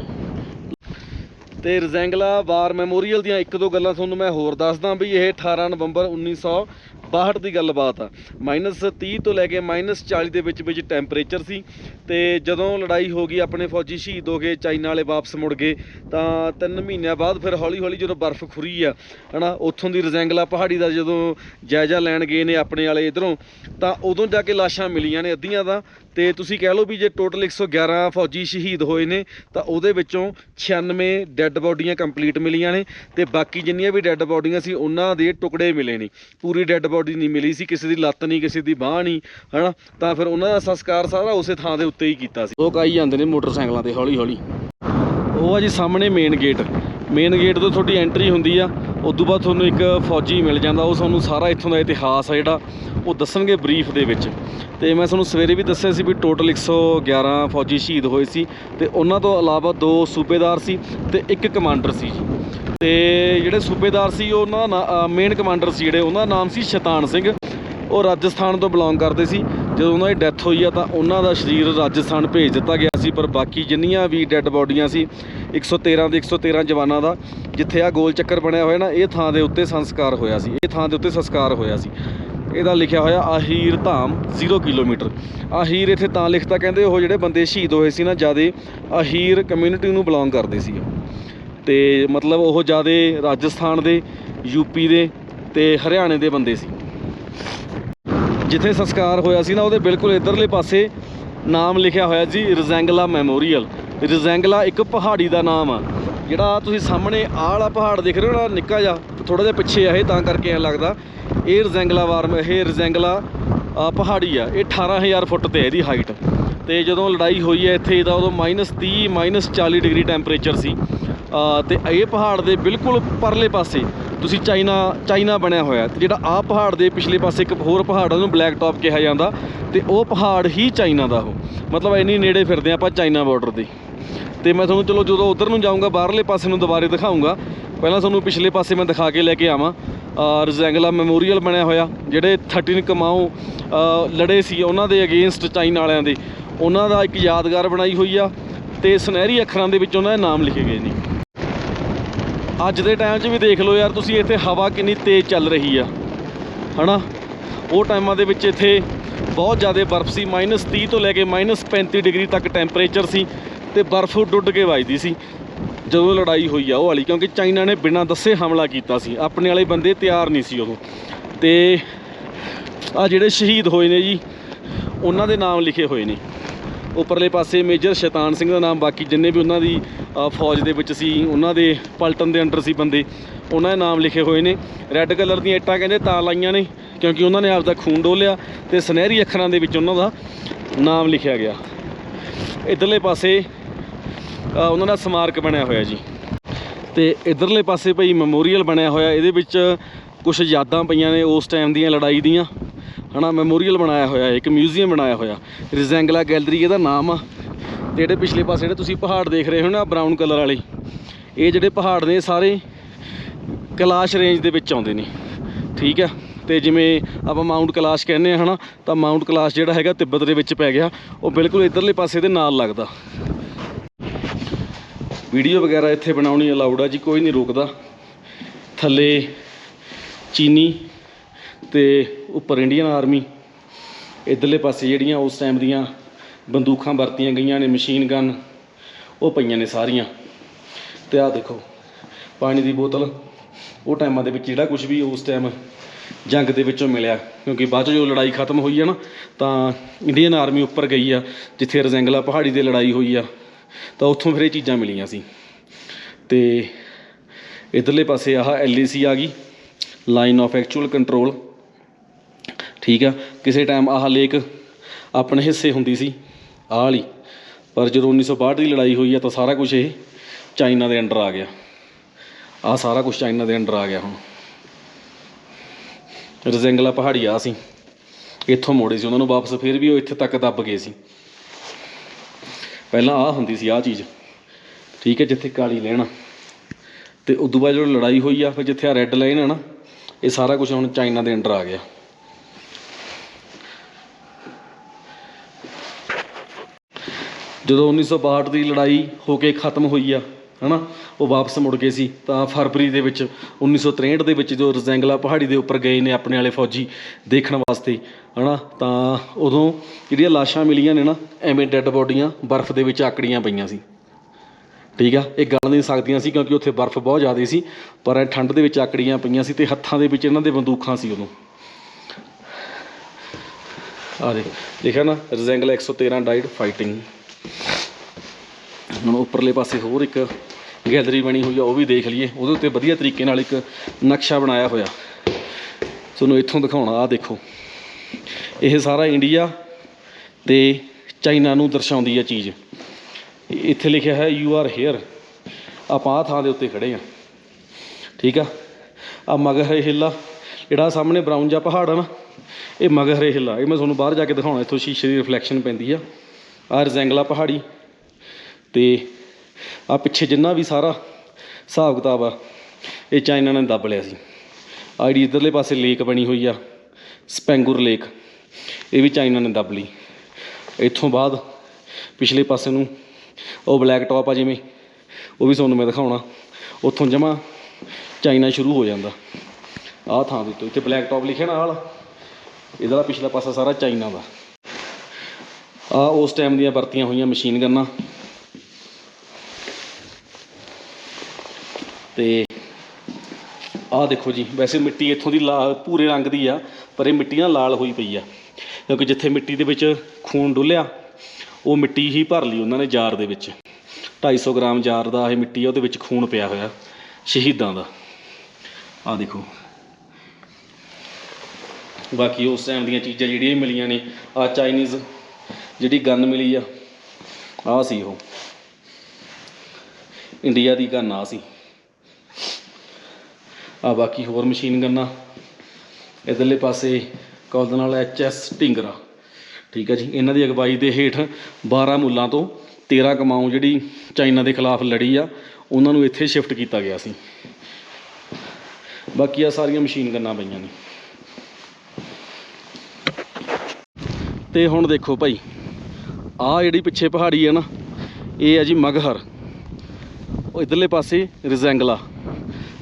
ਤੇ ਰਜ਼ੈਂਗਲਾ ਵਾਰ ਮੈਮੋਰੀਅਲ ਦੀਆਂ ਇੱਕ ਦੋ ਗੱਲਾਂ ਤੁਹਾਨੂੰ ਮੈਂ ਹੋਰ ਦੱਸਦਾ ਵੀ ਇਹ 18 ਨਵੰਬਰ 1962 ਦੀ ਗੱਲਬਾਤ ਆ। ਮਾਈਨਸ 30 ਤੋਂ ਲੈ ਕੇ ਮਾਈਨਸ 40 ਦੇ ਵਿੱਚ ਵਿੱਚ ਟੈਂਪਰੇਚਰ ਸੀ ਤੇ ਜਦੋਂ ਲੜਾਈ ਹੋ ਗਈ, ਆਪਣੇ ਫੌਜੀ ਸ਼ਹੀਦ ਹੋ ਗਏ, ਚਾਈਨਾ ਵਾਲੇ ਵਾਪਸ ਮੁੜ ਗਏ, ਤਾਂ ਤਿੰਨ ਮਹੀਨਿਆਂ ਬਾਅਦ ਫਿਰ ਹੌਲੀ ਹੌਲੀ ਜਦੋਂ ਬਰਫ਼ ਖੁਰੀ ਆ, ਹਨਾ, ਉੱਥੋਂ ਦੀ ਰਜ਼ੈਂਗਲਾ ਪਹਾੜੀ ਦਾ ਜਦੋਂ ਜਾਇਜ਼ਾ ਲੈਣ ਗਏ ਨੇ ਆਪਣੇ ਵਾਲੇ ਇਧਰੋਂ, ਤਾਂ ਉਦੋਂ ਜਾ ਕੇ ਲਾਸ਼ਾਂ ਮਿਲੀਆਂ ਨੇ ਅੱਧੀਆਂ ਦਾ ਤੇ ਤੁਸੀਂ ਕਹਿ ਲਓ ਵੀ ਜੇ ਟੋਟਲ 111 ਫੌਜੀ ਸ਼ਹੀਦ ਹੋਏ ਨੇ, ਤਾਂ ਉਹਦੇ ਵਿੱਚੋਂ 96 ਡੈੱਡ ਬੋਡੀਆਂ ਕੰਪਲੀਟ ਮਿਲੀਆਂ ਨੇ, ਤੇ ਬਾਕੀ ਜਿੰਨੀਆਂ ਵੀ ਡੈੱਡ ਬੋਡੀਆਂ ਸੀ, ਉਹਨਾਂ ਦੇ ਟੁਕੜੇ ਮਿਲੇ ਨੇ। ਪੂਰੀ ਡੈੱਡ ਬੋਡੀ ਨਹੀਂ ਮਿਲੀ ਸੀ, ਕਿਸੇ ਦੀ ਲੱਤ ਨਹੀਂ, ਕਿਸੇ ਦੀ ਬਾਹ ਨਹੀਂ, ਹਨਾ? ਤਾਂ ਫਿਰ ਉਹਨਾਂ ਦਾ ਸੰਸਕਾਰ ਸਾਰਾ ਉਸੇ ਥਾਂ ਦੇ ਉੱਤੇ ਹੀ ਕੀਤਾ ਸੀ। ਲੋਕ ਆਈ ਜਾਂਦੇ ਨੇ ਮੋਟਰਸਾਈਕਲਾਂ ਤੇ ਹੌਲੀ ਹੌਲੀ ਉਹ ਆ ਜੀ ਸਾਹਮਣੇ ਮੇਨ ਗੇਟ ਮੇਨ ਗੇਟ ਤੋਂ ਤੁਹਾਡੀ ਐਂਟਰੀ ਹੁੰਦੀ ਆ, ਉਦੋਂ ਬਾਅਦ ਤੁਹਾਨੂੰ ਇੱਕ ਫੌਜੀ ਮਿਲ ਜਾਂਦਾ, ਉਹ ਤੁਹਾਨੂੰ ਸਾਰਾ ਇੱਥੋਂ ਦਾ ਇਤਿਹਾਸ ਆ ਜਿਹੜਾ, ਉਹ ਦੱਸਣਗੇ ਬਰੀਫ ਦੇ ਵਿੱਚ। ਤੇ ਮੈਂ ਤੁਹਾਨੂੰ ਸਵੇਰੇ ਵੀ ਦੱਸਿਆ ਸੀ ਵੀ ਟੋਟਲ 111 ਫੌਜੀ ਸ਼ਹੀਦ ਹੋਏ ਸੀ, ਤੇ ਉਹਨਾਂ ਤੋਂ ਇਲਾਵਾ ਦੋ ਸੂਬੇਦਾਰ ਸੀ ਤੇ ਇੱਕ ਕਮਾਂਡਰ ਸੀ ਜੀ। ਤੇ ਜਿਹੜੇ ਸੂਬੇਦਾਰ ਸੀ ਉਹਨਾਂ ਦਾ ਮੇਨ ਕਮਾਂਡਰ ਸੀ ਜਿਹੜੇ, ਉਹਨਾਂ ਦਾ ਨਾਮ ਸੀ ਸ਼ੈਤਾਨ ਸਿੰਘ। ਉਹ ਰਾਜਸਥਾਨ ਤੋਂ ਬਿਲੋਂਗ ਕਰਦੇ ਸੀ। ਜਦੋਂ ਉਹਨਾਂ ਦੀ ਡੈਥ ਹੋਈ ਆ ਤਾਂ ਉਹਨਾਂ ਦਾ ਸਰੀਰ ਰਾਜਸਥਾਨ ਭੇਜ ਦਿੱਤਾ ਗਿਆ ਸੀ, ਪਰ ਬਾਕੀ ਜਿੰਨੀਆਂ ਵੀ ਡੈੱਡ ਬੋਡੀਆਂ ਸੀ 113 ਦੇ 113 ਜਵਾਨਾਂ ਦਾ, ਜਿੱਥੇ ਆ ਗੋਲ ਚੱਕਰ ਬਣਿਆ ਹੋਇਆ ਨਾ, ਇਹ ਥਾਂ ਦੇ ਉੱਤੇ ਸੰਸਕਾਰ ਹੋਇਆ ਸੀ। ਇਹ ਥਾਂ ਦੇ ਉੱਤੇ ਸੰਸਕਾਰ ਹੋਇਆ ਸੀ। ਇਹਦਾ ਲਿਖਿਆ ਹੋਇਆ, ਆਹੀਰ ਧਾਮ 0 ਕਿਲੋਮੀਟਰ। ਆਹੀਰ ਇੱਥੇ ਤਾਂ ਲਿਖਤਾ ਕਹਿੰਦੇ, ਉਹ ਜਿਹੜੇ ਬੰਦੇ ਸ਼ਹੀਦ ਹੋਏ ਸੀ ਨਾ, ਜਿਆਦੇ ਆਹੀਰ ਕਮਿਊਨਿਟੀ ਨੂੰ ਬਿਲੋਂਗ ਕਰਦੇ ਸੀ। ਉਹ ਤੇ ਮਤਲਬ ਉਹ ਜਿਆਦੇ ਰਾਜਸਥਾਨ ਦੇ ਯੂਪੀ ਦੇ ਤੇ ਹਰਿਆਣੇ ਦੇ ਬੰਦੇ ਸੀ। ਜਿੱਥੇ ਸੰਸਕਾਰ ਹੋਇਆ ਸੀ ਨਾ, ਉਹਦੇ ਬਿਲਕੁਲ ਇਧਰਲੇ ਪਾਸੇ ਨਾਮ ਲਿਖਿਆ ਹੋਇਆ ਜੀ ਰਜ਼ੈਂਗਲਾ ਮੈਮੋਰੀਅਲ। ਰਜ਼ੈਂਗਲਾ ਇੱਕ ਪਹਾੜੀ ਦਾ ਨਾਮ ਆ। ਜਿਹੜਾ ਤੁਸੀਂ ਸਾਹਮਣੇ ਆਹ ਵਾਲਾ ਪਹਾੜ ਦੇਖ ਰਹੇ ਹੋ ਨਾ ਨਿੱਕਾ ਜਿਹਾ ਥੋੜਾ ਜਿਹਾ ਪਿੱਛੇ ਆ ਇਹ ਤਾਂ ਕਰਕੇ ਐਂ ਲੱਗਦਾ। ਇਹ ਰਜ਼ੈਂਗਲਾ ਵਾਰ ਇਹ ਰਜ਼ੈਂਗਲਾ ਪਹਾੜੀ ਆ। ਇਹ 18000 ਫੁੱਟ ਤੇ ਹੈ ਇਹਦੀ ਹਾਈਟ ਤੇ ਜਦੋਂ ਲੜਾਈ ਹੋਈ ਹੈ ਇੱਥੇ ਇਹਦਾ ਉਦੋਂ -30 -40 ਡਿਗਰੀ ਟੈਂਪਰੇਚਰ ਸੀ। ਅ, ਤੇ ਇਹ ਪਹਾੜ ਦੇ ਬਿਲਕੁਲ ਪਰਲੇ ਪਾਸੇ ਤੁਸੀਂ ਚਾਈਨਾ ਚਾਈਨਾ ਬਣਿਆ ਹੋਇਆ ਤੇ ਜਿਹੜਾ ਆਹ ਪਹਾੜ ਦੇ ਪਿਛਲੇ ਪਾਸੇ ਇੱਕ ਹੋਰ ਪਹਾੜ ਉਹਨੂੰ ਬਲੈਕ ਟਾਪ ਕਿਹਾ ਜਾਂਦਾ ਤੇ ਉਹ ਪਹਾੜ ਹੀ ਚਾਈਨਾ ਦਾ ਉਹ ਮਤਲਬ ਇੰਨੀ ਨੇੜੇ ਫਿਰਦੇ ਆਪਾਂ ਚਾਈਨਾ ਬਾਰਡਰ ਦੇ। ਤੇ ਮੈਂ ਤੁਹਾਨੂੰ ਚਲੋ ਜਦੋਂ ਉਧਰ ਨੂੰ ਜਾਊਂਗਾ, ਬਾਹਰਲੇ ਪਾਸੇ ਨੂੰ ਦੁਬਾਰੇ ਦਿਖਾਊਂਗਾ। ਪਹਿਲਾਂ ਤੁਹਾਨੂੰ ਪਿਛਲੇ ਪਾਸੇ ਮੈਂ ਦਿਖਾ ਕੇ ਲੈ ਕੇ ਆਵਾਂ। ਰਜ਼ੈਂਗਲਾ ਮੈਮੋਰੀਅਲ ਬਣਿਆ ਹੋਇਆ, ਜਿਹੜੇ 13 ਕਮਾਓ ਲੜੇ ਸੀ ਉਹਨਾਂ ਦੇ ਅਗੇਂਸਟ ਚਾਈਨਾ ਵਾਲਿਆਂ ਦੇ। ਉਹਨਾਂ ਦਾ ਇੱਕ ਯਾਦਗਾਰ ਬਣਾਈ ਹੋਈ ਆ ਤੇ ਸੁਨਹਿਰੀ ਅੱਖਰਾਂ ਦੇ ਵਿੱਚ ਉਹਨਾਂ ਦੇ ਨਾਮ ਲਿਖੇ ਗਏ ਨੇ। ਅੱਜ ਦੇ ਟਾਈਮ 'ਚ ਵੀ ਦੇਖ ਲਓ ਯਾਰ, ਤੁਸੀਂ ਇੱਥੇ ਹਵਾ ਕਿੰਨੀ ਤੇਜ਼ ਚੱਲ ਰਹੀ ਆ।
ਹਨਾ? ਉਹ ਟਾਈਮਾਂ ਦੇ ਵਿੱਚ ਇੱਥੇ ਬਹੁਤ ਜ਼ਿਆਦਾ ਬਰਫ਼ ਸੀ। -30 ਤੋਂ ਲੈ ਕੇ -35 ਡਿਗਰੀ ਤੱਕ ਟੈਂਪਰੇਚਰ ਸੀ ਤੇ ਬਰਫ਼ ਡੁੱਡ ਕੇ ਵੱਜਦੀ ਸੀ। ਜਦੋਂ ਲੜਾਈ ਹੋਈ ਆ ਉਹ ਵਾਲੀ, ਕਿਉਂਕਿ ਚਾਈਨਾ ਨੇ ਬਿਨਾਂ ਦੱਸੇ ਹਮਲਾ ਕੀਤਾ ਸੀ। ਆਪਣੇ ਵਾਲੇ ਬੰਦੇ ਤਿਆਰ ਨਹੀਂ ਸੀ ਉਦੋਂ ਤੇ ਆ ਜਿਹੜੇ ਸ਼ਹੀਦ ਹੋਏ ਨੇ ਜੀ, ਉਹਨਾਂ ਦੇ ਨਾਮ ਲਿਖੇ ਹੋਏ ਨੇ। ਉੱਪਰਲੇ ਪਾਸੇ ਮੇਜਰ ਸ਼ੈਤਾਨ ਸਿੰਘ ਦਾ ਨਾਮ, ਬਾਕੀ ਜਿੰਨੇ ਵੀ ਉਹਨਾਂ ਦੀ ਫੌਜ ਦੇ ਵਿੱਚ ਸੀ, ਉਹਨਾਂ ਦੇ ਪਲਟਨ ਦੇ ਅੰਡਰ ਸੀ ਬੰਦੇ, ਉਹਨਾਂ ਦੇ ਨਾਮ ਲਿਖੇ ਹੋਏ ਨੇ। ਰੈੱਡ ਕਲਰ ਦੀਆਂ ਇੱਟਾਂ ਕਹਿੰਦੇ ਤਾਂ ਲਾਈਆਂ ਨੇ, ਕਿਉਂਕਿ ਉਹਨਾਂ ਨੇ ਆਪਦਾ ਖੂਨ ਡੋਲਿਆ ਤੇ ਸੁਨਹਿਰੀ ਅੱਖਰਾਂ ਦੇ ਵਿੱਚ ਉਹਨਾਂ ਦਾ ਨਾਮ ਲਿਖਿਆ ਗਿਆ। ਇਧਰਲੇ ਪਾਸੇ ਉਹਨਾਂ ਦਾ ਸਮਾਰਕ ਬਣਿਆ ਹੋਇਆ ਜੀ। ਤੇ ਇਧਰਲੇ ਪਾਸੇ ਭਾਈ ਮੈਮੋਰੀਅਲ ਬਣਿਆ ਹੋਇਆ, ਇਹਦੇ ਵਿੱਚ ਕੁਝ ਯਾਦਾਂ ਪਈਆਂ ਨੇ ਉਸ ਟਾਈਮ ਦੀਆਂ, ਲੜਾਈ ਦੀਆਂ। ਹਨਾ ਮੈਮੋਰੀਅਲ ਬਣਾਇਆ ਹੋਇਆ, ਇੱਕ ਮਿਊਜ਼ੀਅਮ ਬਣਾਇਆ ਹੋਇਆ ਰਿਜ਼ੈਂਗਲਾ ਗੈਲਰੀ ਇਹਦਾ ਨਾਮ ਆ। ਤੇ ਜਿਹੜੇ ਪਿਛਲੇ ਪਾਸੇ ਜਿਹੜੇ ਤੁਸੀਂ ਪਹਾੜ ਦੇਖ ਰਹੇ ਹੋ ਨਾ ਬਰਾਊਨ ਕਲਰ ਵਾਲੇ, ਇਹ ਜਿਹੜੇ ਪਹਾੜ ਨੇ, ਇਹ ਸਾਰੇ ਕੈਲਾਸ਼ ਰੇਂਜ ਦੇ ਵਿੱਚ ਆਉਂਦੇ ਨੇ, ਠੀਕ ਆ? ਤੇ ਜਿਵੇਂ ਆਪਾਂ ਮਾਊਂਟ ਕੈਲਾਸ਼ ਕਹਿੰਦੇ ਆ, ਹਨਾ, ਤਾਂ ਮਾਊਂਟ ਕੈਲਾਸ਼ ਜਿਹੜਾ ਹੈਗਾ ਤਿੱਬਤ ਦੇ ਵਿੱਚ ਪੈ ਗਿਆ, ਉਹ ਬਿਲਕੁਲ ਇਧਰਲੇ ਪਾਸੇ ਦੇ ਨਾਲ ਲੱਗਦਾ। ਵੀਡੀਓ ਵਗੈਰਾ ਇੱਥੇ ਬਣਾਉਣੀ ਅਲਾਉਡ ਆ ਜੀ, ਕੋਈ ਨਹੀਂ ਰੋਕਦਾ। ਥੱਲੇ ਚੀਨੀ ਤੇ ਉੱਪਰ ਇੰਡੀਅਨ ਆਰਮੀ ਇਧਰਲੇ ਪਾਸੇ ਜਿਹੜੀਆਂ ਉਸ ਟਾਈਮ ਦੀਆਂ ਬੰਦੂਕਾਂ ਵਰਤੀਆਂ ਗਈਆਂ ਨੇ ਮਸ਼ੀਨ ਗਨ ਉਹ ਪਈਆਂ ਨੇ ਸਾਰੀਆਂ। ਤੇ ਆਹ ਦੇਖੋ, ਪਾਣੀ ਦੀ ਬੋਤਲ, ਉਹ ਟਾਈਮਾਂ ਦੇ ਵਿੱਚ ਜਿਹੜਾ ਕੁਝ ਵੀ ਉਸ ਟਾਈਮ ਜੰਗ ਦੇ ਵਿੱਚੋਂ ਮਿਲਿਆ, ਕਿਉਂਕਿ ਬਾਅਦ 'ਚ ਜੋ ਲੜਾਈ ਖਤਮ ਹੋਈ ਆ ਨਾ, ਤਾਂ ਇੰਡੀਅਨ ਆਰਮੀ ਉੱਪਰ ਗਈ ਆ, ਜਿੱਥੇ ਰਜ਼ੈਂਗਲਾ ਪਹਾੜੀ ਤੇ ਲੜਾਈ ਹੋਈ ਆ, ਤਾਂ ਉੱਥੋਂ ਫਿਰ ਇਹ ਚੀਜ਼ਾਂ ਮਿਲੀਆਂ ਸੀ। ਤੇ ਇਧਰਲੇ ਪਾਸੇ ਆਹ ਐਲਏਸੀ ਆ ਗਈ ਲਾਈਨ ਆਫ ਐਕਚੁਅਲ ਕੰਟਰੋਲ ਠੀਕ ਆ? ਕਿਸੇ ਟਾਈਮ ਆਹ ਲੇਕ ਆਪਣੇ ਹਿੱਸੇ ਹੁੰਦੀ ਸੀ, ਆਹ ਵਾਲੀ। ਪਰ ਜਦੋਂ 1962 ਦੀ ਲੜਾਈ ਹੋਈ ਆ ਤਾਂ ਸਾਰਾ ਕੁਝ ਇਹ ਚਾਈਨਾ ਦੇ ਅੰਡਰ ਆ ਗਿਆ। ਆਹ ਸਾਰਾ ਕੁਝ ਚਾਈਨਾ ਦੇ ਅੰਡਰ ਆ ਗਿਆ ਹੁਣ। ਰਜ਼ੈਂਗਲਾ ਪਹਾੜੀ ਆ ਸੀ। ਇੱਥੋਂ ਮੋੜੇ ਸੀ, ਉਹਨਾਂ ਨੂੰ ਵਾਪਸ ਫਿਰ ਵੀ ਉਹ ਇੱਥੇ ਤੱਕ ਦੱਬ ਗਏ ਸੀ। ਪਹਿਲਾਂ ਆਹ ਹੁੰਦੀ ਸੀ ਆਹ ਚੀਜ਼। ਠੀਕ ਹੈ ਜਿੱਥੇ ਕਾਲੀ ਲੈਣਾ ਤੇ ਉਦੋਂ ਬਾਅਦ ਜਦੋਂ ਲੜਾਈ ਹੋਈ ਆ, ਫਿਰ ਜਿੱਥੇ ਆ ਰੈੱਡ ਲਾਈਨ ਹੈ ਨਾ, ਇਹ ਸਾਰਾ ਕੁਝ ਹੁਣ ਚਾਈਨਾ ਦੇ ਅੰਡਰ ਆ ਗਿਆ। ਜਦੋਂ 1962 ਦੀ ਲੜਾਈ ਹੋ ਕੇ ਖਤਮ ਹੋਈ ਆ, ਹਨਾ, ਉਹ ਵਾਪਸ ਮੁੜ ਗਏ ਸੀ। ਤਾਂ ਫਰਵਰੀ ਦੇ ਵਿੱਚ 1963 ਦੇ ਵਿੱਚ ਜਦੋਂ ਰਜ਼ੈਂਗਲਾ ਪਹਾੜੀ ਦੇ ਉੱਪਰ ਗਏ ਨੇ ਆਪਣੇ ਵਾਲੇ ਫੌਜੀ ਦੇਖਣ ਵਾਸਤੇ, ਹਨਾ, ਤਾਂ ਉਦੋਂ ਜਿਹੜੀਆਂ ਲਾਸ਼ਾਂ ਮਿਲੀਆਂ ਨੇ ਨਾ, ਐਵੇਂ ਡੈੱਡ ਬੋਡੀਆਂ ਬਰਫ਼ ਦੇ ਵਿੱਚ ਆਕੜੀਆਂ ਪਈਆਂ ਸੀ। ਠੀਕ ਆ? ਇਹ ਗੱਲ ਨਹੀਂ ਸਕਦੀਆਂ ਸੀ ਕਿਉਂਕਿ ਉੱਥੇ ਬਰਫ਼ ਬਹੁਤ ਜ਼ਿਆਦਾ ਸੀ, ਪਰ ਇਹ ਠੰਡ ਦੇ ਵਿੱਚ ਆਕੜੀਆਂ ਪਈਆਂ ਸੀ ਤੇ ਹੱਥਾਂ ਦੇ ਵਿੱਚ ਇਹਨਾਂ ਦੇ ਬੰਦੂਕਾਂ ਸੀ ਉਦੋਂ। ਆ ਦੇ ਦੇਖਿਆ ਨਾ, ਰਜ਼ੈਂਗਲਾ 113 ਡਾਈਡ ਫਾਈਟਿੰਗ। ਹੁਣ ਉੱਪਰਲੇ ਪਾਸੇ ਹੋਰ ਇੱਕ ਗੈਲਰੀ ਬਣੀ ਹੋਈ ਆ, ਉਹ ਵੀ ਦੇਖ ਲਈਏ। ਉਹਦੇ ਉੱਤੇ ਵਧੀਆ ਤਰੀਕੇ ਨਾਲ ਇੱਕ ਨਕਸ਼ਾ ਬਣਾਇਆ ਹੋਇਆ। ਤੁਹਾਨੂੰ ਇੱਥੋਂ ਦਿਖਾਉਣਾ ਆ ਦੇਖੋ। ਇਹ ਸਾਰਾ ਇੰਡੀਆ ਤੇ ਚਾਈਨਾ ਨੂੰ ਦਰਸਾਉਂਦੀ ਆ ਚੀਜ਼। ਇੱਥੇ ਲਿਖਿਆ ਹੈ ਯੂ ਆਰ ਹੇਅਰ ਆਪਾਂ ਆਹ ਥਾਂ ਦੇ ਉੱਤੇ ਖੜੇ ਆ। ਠੀਕ ਆ? ਆ ਮਗਰ ਹਿੱਲਾ। ਜਿਹੜਾ ਸਾਹਮਣੇ ਬਰਾਊਨ ਜਿਹਾ ਪਹਾੜ ਆ ਨਾ, ਇਹ ਮਗਰ ਹਿੱਲਾ। ਇਹ ਮੈਂ ਤੁਹਾਨੂੰ ਬਾਹਰ ਜਾ ਕੇ ਦਿਖਾਉਣਾ, ਇੱਥੋਂ ਸ਼ੀਸ਼ੇ ਦੀ ਰਿਫਲੈਕਸ਼ਨ ਪੈਂਦੀ ਆ। ਆ ਰਜ਼ੈਂਗਲਾ ਪਹਾੜੀ। ਤੇ ਆ ਪਿੱਛੇ ਜਿੰਨਾ ਵੀ ਸਾਰਾ ਹਿਸਾਬ ਕਿਤਾਬ ਆ, ਇਹ ਚਾਈਨਾ ਨੇ ਦੱਬ ਲਿਆ ਸੀ। ਆ ਜਿਹੜੀ ਇਧਰਲੇ ਪਾਸੇ ਲੇਕ ਬਣੀ ਹੋਈ ਆ, ਸਪੈਂਗੂਰ ਲੇਕ, ਇਹ ਵੀ ਚਾਈਨਾ ਨੇ ਦੱਬ ਲਈ। ਇੱਥੋਂ ਬਾਅਦ ਪਿਛਲੇ ਪਾਸੇ ਨੂੰ ਉਹ ਬਲੈਕ ਟੌਪ ਆ ਜਿਵੇਂ, ਉਹ ਵੀ ਤੁਹਾਨੂੰ ਮੈਂ ਦਿਖਾਉਣਾ, ਉੱਥੋਂ ਜਮਾ ਚਾਈਨਾ ਸ਼ੁਰੂ ਹੋ ਜਾਂਦਾ। ਆਹ ਥਾਂ ਦੇ ਉੱਤੇ, ਇੱਥੇ ਬਲੈਕ ਟੌਪ ਲਿਖਿਆ ਨਾਲ, ਇਹਦਾ ਪਿਛਲਾ ਪਾਸਾ ਸਾਰਾ ਚਾਈਨਾ ਦਾ। ਆ ਉਸ ਟਾਈਮ ਦੀਆਂ ਵਰਤੀਆਂ ਹੋਈਆਂ ਮਸ਼ੀਨ ਗੰਨਾਂ ਤੇ ਆਹ ਦੇਖੋ ਜੀ, ਵੈਸੇ ਮਿੱਟੀ ਇੱਥੋਂ ਦੀ ਲਾ ਭੂਰੇ ਰੰਗ ਦੀ ਆ, ਪਰ ਇਹ ਮਿੱਟੀ ਨਾ ਲਾਲ ਹੋਈ ਪਈ ਆ। ਕਿਉਂਕਿ ਜਿੱਥੇ ਮਿੱਟੀ ਦੇ ਵਿੱਚ ਖੂਨ ਡੁੱਲਿਆ, ਉਹ ਮਿੱਟੀ ਹੀ ਭਰ ਲਈ ਉਹਨਾਂ ਨੇ ਜਾਰ ਦੇ ਵਿੱਚ। 250 ਗ੍ਰਾਮ ਜਾਰ ਦਾ ਇਹ ਮਿੱਟੀ ਆ, ਉਹਦੇ ਵਿੱਚ ਖੂਨ ਪਿਆ ਹੋਇਆ, ਸ਼ਹੀਦਾਂ ਦਾ। ਆਹ ਦੇਖੋ। ਬਾਕੀ ਉਸ ਟਾਈਮ ਦੀਆਂ ਚੀਜ਼ਾਂ ਜਿਹੜੀਆਂ ਮਿਲੀਆਂ ਨੇ ਆ ਚਾਈਨੀਜ਼ ਜਿਹੜੀ ਗਨ ਮਿਲੀ ਆ, ਆਹ ਸੀ ਉਹ। ਇੰਡੀਆ ਦੀ ਗਨ ਆ ਸੀ। ਆ ਬਾਕੀ ਹੋਰ ਮਸ਼ੀਨ ਗੰਨਾ। ਇਧਰਲੇ ਪਾਸੇ ਕਾਲਦ ਨਾਲ ਐਚ ਐਸ ਢਿੰਗਰਾ। ਠੀਕ ਹੈ ਜੀ, ਇਹਨਾਂ ਦੀ ਅਗਵਾਈ ਦੇ ਹੇਠ 12 ਮੁੱਲਾਂ ਤੋਂ 13 ਕਮਾਊ ਜਿਹੜੀ ਚਾਈਨਾ ਦੇ ਖਿਲਾਫ ਲੜੀ ਆ, ਉਹਨਾਂ ਨੂੰ ਇੱਥੇ ਸ਼ਿਫਟ ਕੀਤਾ ਗਿਆ ਸੀ। ਬਾਕੀ ਆ ਸਾਰੀਆਂ ਮਸ਼ੀਨ ਗੰਨਾਂ ਪਈਆਂ ਨੇ। ਤੇ ਹੁਣ ਦੇਖੋ ਭਾਈ ਆ ਜਿਹੜੀ ਪਿੱਛੇ ਪਹਾੜੀ ਆ ਨਾ, ਇਹ ਆ ਜੀ ਮਗਹਰ। ਉਹ ਇਧਰਲੇ ਪਾਸੇ ਰਿਜ਼ੈਂਗਲਾ।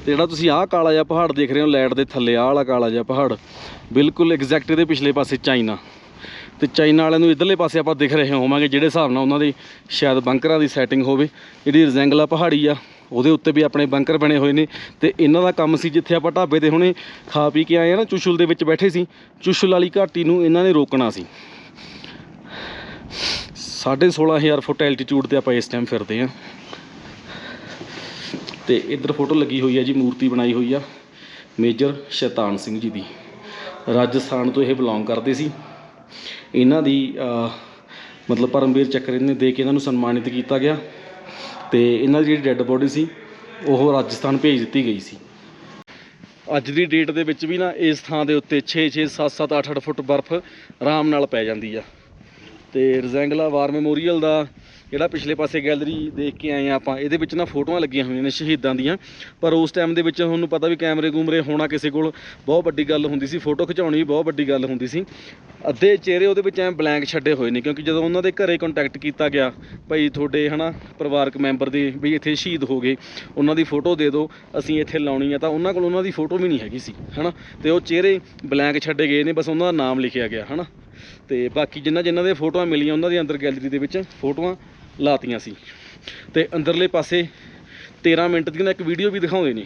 ਤੇ ਜਿਹੜਾ ਤੁਸੀਂ ਆਹ ਕਾਲਾ ਜਿਹਾ ਪਹਾੜ ਦੇਖ ਰਹੇ ਹੋ, ਲਾਈਟ ਦੇ ਥੱਲੇ, ਆਹ ਵਾਲਾ ਕਾਲਾ ਜਿਹਾ ਪਹਾੜ, ਬਿਲਕੁਲ ਐਗਜ਼ੈਕਟ ਇਹਦੇ ਪਿਛਲੇ ਪਾਸੇ ਚਾਈਨਾ। ਤੇ ਚਾਈਨਾ ਵਾਲਿਆਂ ਨੂੰ ਇਧਰਲੇ ਪਾਸੇ ਆਪਾਂ ਦਿਖ ਰਹੇ ਹੋਵਾਂਗੇ, ਜਿਹੜੇ ਹਿਸਾਬ ਨਾਲ ਉਹਨਾਂ ਦੀ ਸ਼ਾਇਦ ਬੰਕਰਾਂ ਦੀ ਸੈਟਿੰਗ ਹੋਵੇ, ਜਿਹੜੀ ਰਜ਼ੈਂਗਲਾ ਪਹਾੜੀ ਆ, ਉਹਦੇ ਉੱਤੇ ਵੀ ਆਪਣੇ ਬੰਕਰ ਬਣੇ ਹੋਏ ਨੇ। ਤੇ ਇਹਨਾਂ ਦਾ ਕੰਮ ਸੀ ਜਿੱਥੇ ਆਪਾਂ ਢਾਬੇ ਤੇ ਹੁਣੇ ਖਾ ਪੀ ਕੇ ਆਏ ਆ ਨਾ, ਚੁਸ਼ੁਲ ਦੇ ਵਿੱਚ ਬੈਠੇ ਸੀ, ਚੁਸ਼ੁਲ ਵਾਲੀ ਘਾਟੀ ਨੂੰ ਇਹਨਾਂ ਨੇ ਰੋਕਣਾ ਸੀ। 16500 ਫੁੱਟ ਐਲਟੀਟਿਊਡ ਤੇ ਆਪਾਂ ਇਸ ਟਾਈਮ ਫਿਰਦੇ ਆ। ਤੇ ਇੱਧਰ ਫੋਟੋ ਲੱਗੀ ਹੋਈ ਹੈ ਜੀ, ਮੂਰਤੀ ਬਣਾਈ ਹੋਈ ਆ, ਮੇਜਰ ਸ਼ੈਤਾਨ ਸਿੰਘ ਜੀ ਦੀ। ਰਾਜਸਥਾਨ ਤੋਂ ਇਹ ਬਿਲੋਂਗ ਕਰਦੇ ਸੀ। ਇਹਨਾਂ ਦੀ ਮਤਲਬ ਪਰਮਵੀਰ ਚੱਕਰ ਨੇ ਦੇ ਕੇ ਇਹਨਾਂ ਨੂੰ ਸਨਮਾਨਿਤ ਕੀਤਾ ਗਿਆ ਤੇ ਇਹਨਾਂ ਦੀ ਜਿਹੜੀ ਡੈੱਡ ਬੋਡੀ ਸੀ, ਉਹ ਰਾਜਸਥਾਨ ਭੇਜ ਦਿੱਤੀ ਗਈ ਸੀ। ਅੱਜ ਦੀ ਡੇਟ ਦੇ ਵਿੱਚ ਵੀ ਨਾ ਇਸ ਥਾਂ ਦੇ ਉੱਤੇ 6 6 7 7 8 8 ਫੁੱਟ ਬਰਫ਼ ਆਰਾਮ ਨਾਲ ਪੈ ਜਾਂਦੀ ਆ। ਤੇ ਰਜ਼ੈਂਗਲਾ ਵਾਰ ਮੈਮੋਰੀਅਲ ਦਾ ਜਿਹੜਾ ਪਿਛਲੇ ਪਾਸੇ ਗੈਲਰੀ ਦੇਖ ਕੇ ਆਏ ਆ ਆਪਾਂ, ਇਹਦੇ ਵਿੱਚ ਨਾ ਫੋਟੋਆਂ ਲੱਗੀਆਂ ਹੋਈਆਂ ਨੇ ਸ਼ਹੀਦਾਂ ਦੀਆਂ। ਪਰ ਉਸ ਟਾਈਮ ਦੇ ਵਿੱਚ ਤੁਹਾਨੂੰ ਪਤਾ ਵੀ ਕੈਮਰੇ ਕੂਮਰੇ ਹੋਣਾ ਕਿਸੇ ਕੋਲ ਬਹੁਤ ਵੱਡੀ ਗੱਲ ਹੁੰਦੀ ਸੀ, ਫੋਟੋ ਖਿਚਾਉਣੀ ਵੀ ਬਹੁਤ ਵੱਡੀ ਗੱਲ ਹੁੰਦੀ ਸੀ। ਅੱਧੇ ਚਿਹਰੇ ਉਹਦੇ ਵਿੱਚ ਐ ਬਲੈਂਕ ਛੱਡੇ ਹੋਏ ਨੇ, ਕਿਉਂਕਿ ਜਦੋਂ ਉਹਨਾਂ ਦੇ ਘਰੇ ਕੰਟੈਕਟ ਕੀਤਾ ਗਿਆ, ਭਾਈ ਤੁਹਾਡੇ ਹਨਾ ਪਰਿਵਾਰਕ ਮੈਂਬਰ ਦੇ ਵੀ ਇੱਥੇ ਸ਼ਹੀਦ ਹੋ ਗਏ, ਉਹਨਾਂ ਦੀ ਫੋਟੋ ਦੇ ਦਿਓ, ਅਸੀਂ ਇੱਥੇ ਲਾਉਣੀ ਆ, ਤਾਂ ਉਹਨਾਂ ਕੋਲ ਉਹਨਾਂ ਦੀ ਫੋਟੋ ਵੀ ਨਹੀਂ ਹੈਗੀ ਸੀ, ਹਨਾ? ਤੇ ਉਹ ਚਿਹਰੇ ਬਲੈਂਕ ਛੱਡੇ ਗਏ ਨੇ, ਬਸ ਉਹਨਾਂ ਦਾ ਨਾਮ ਲਿਖਿਆ ਗਿਆ, ਹਨਾ? ਤੇ ਬਾਕੀ ਜਿਨ੍ਹਾਂ ਜਿਨ੍ਹਾਂ ਦੇ ਫੋਟੋਆਂ ਮਿਲੀਆਂ, ਉਹਨਾਂ ਦੀ ਅੰਦਰ ਗੈਲਰੀ ਦੇ ਵਿੱਚ ਫੋਟੋਆਂ ਲਾਤੀਆਂ ਸੀ। ਤੇ ਅੰਦਰਲੇ ਪਾਸੇ 13 ਮਿੰਟ ਦੀ ਨਾ ਇੱਕ ਵੀਡੀਓ ਵੀ ਦਿਖਾਉਂਦੇ ਨੇ।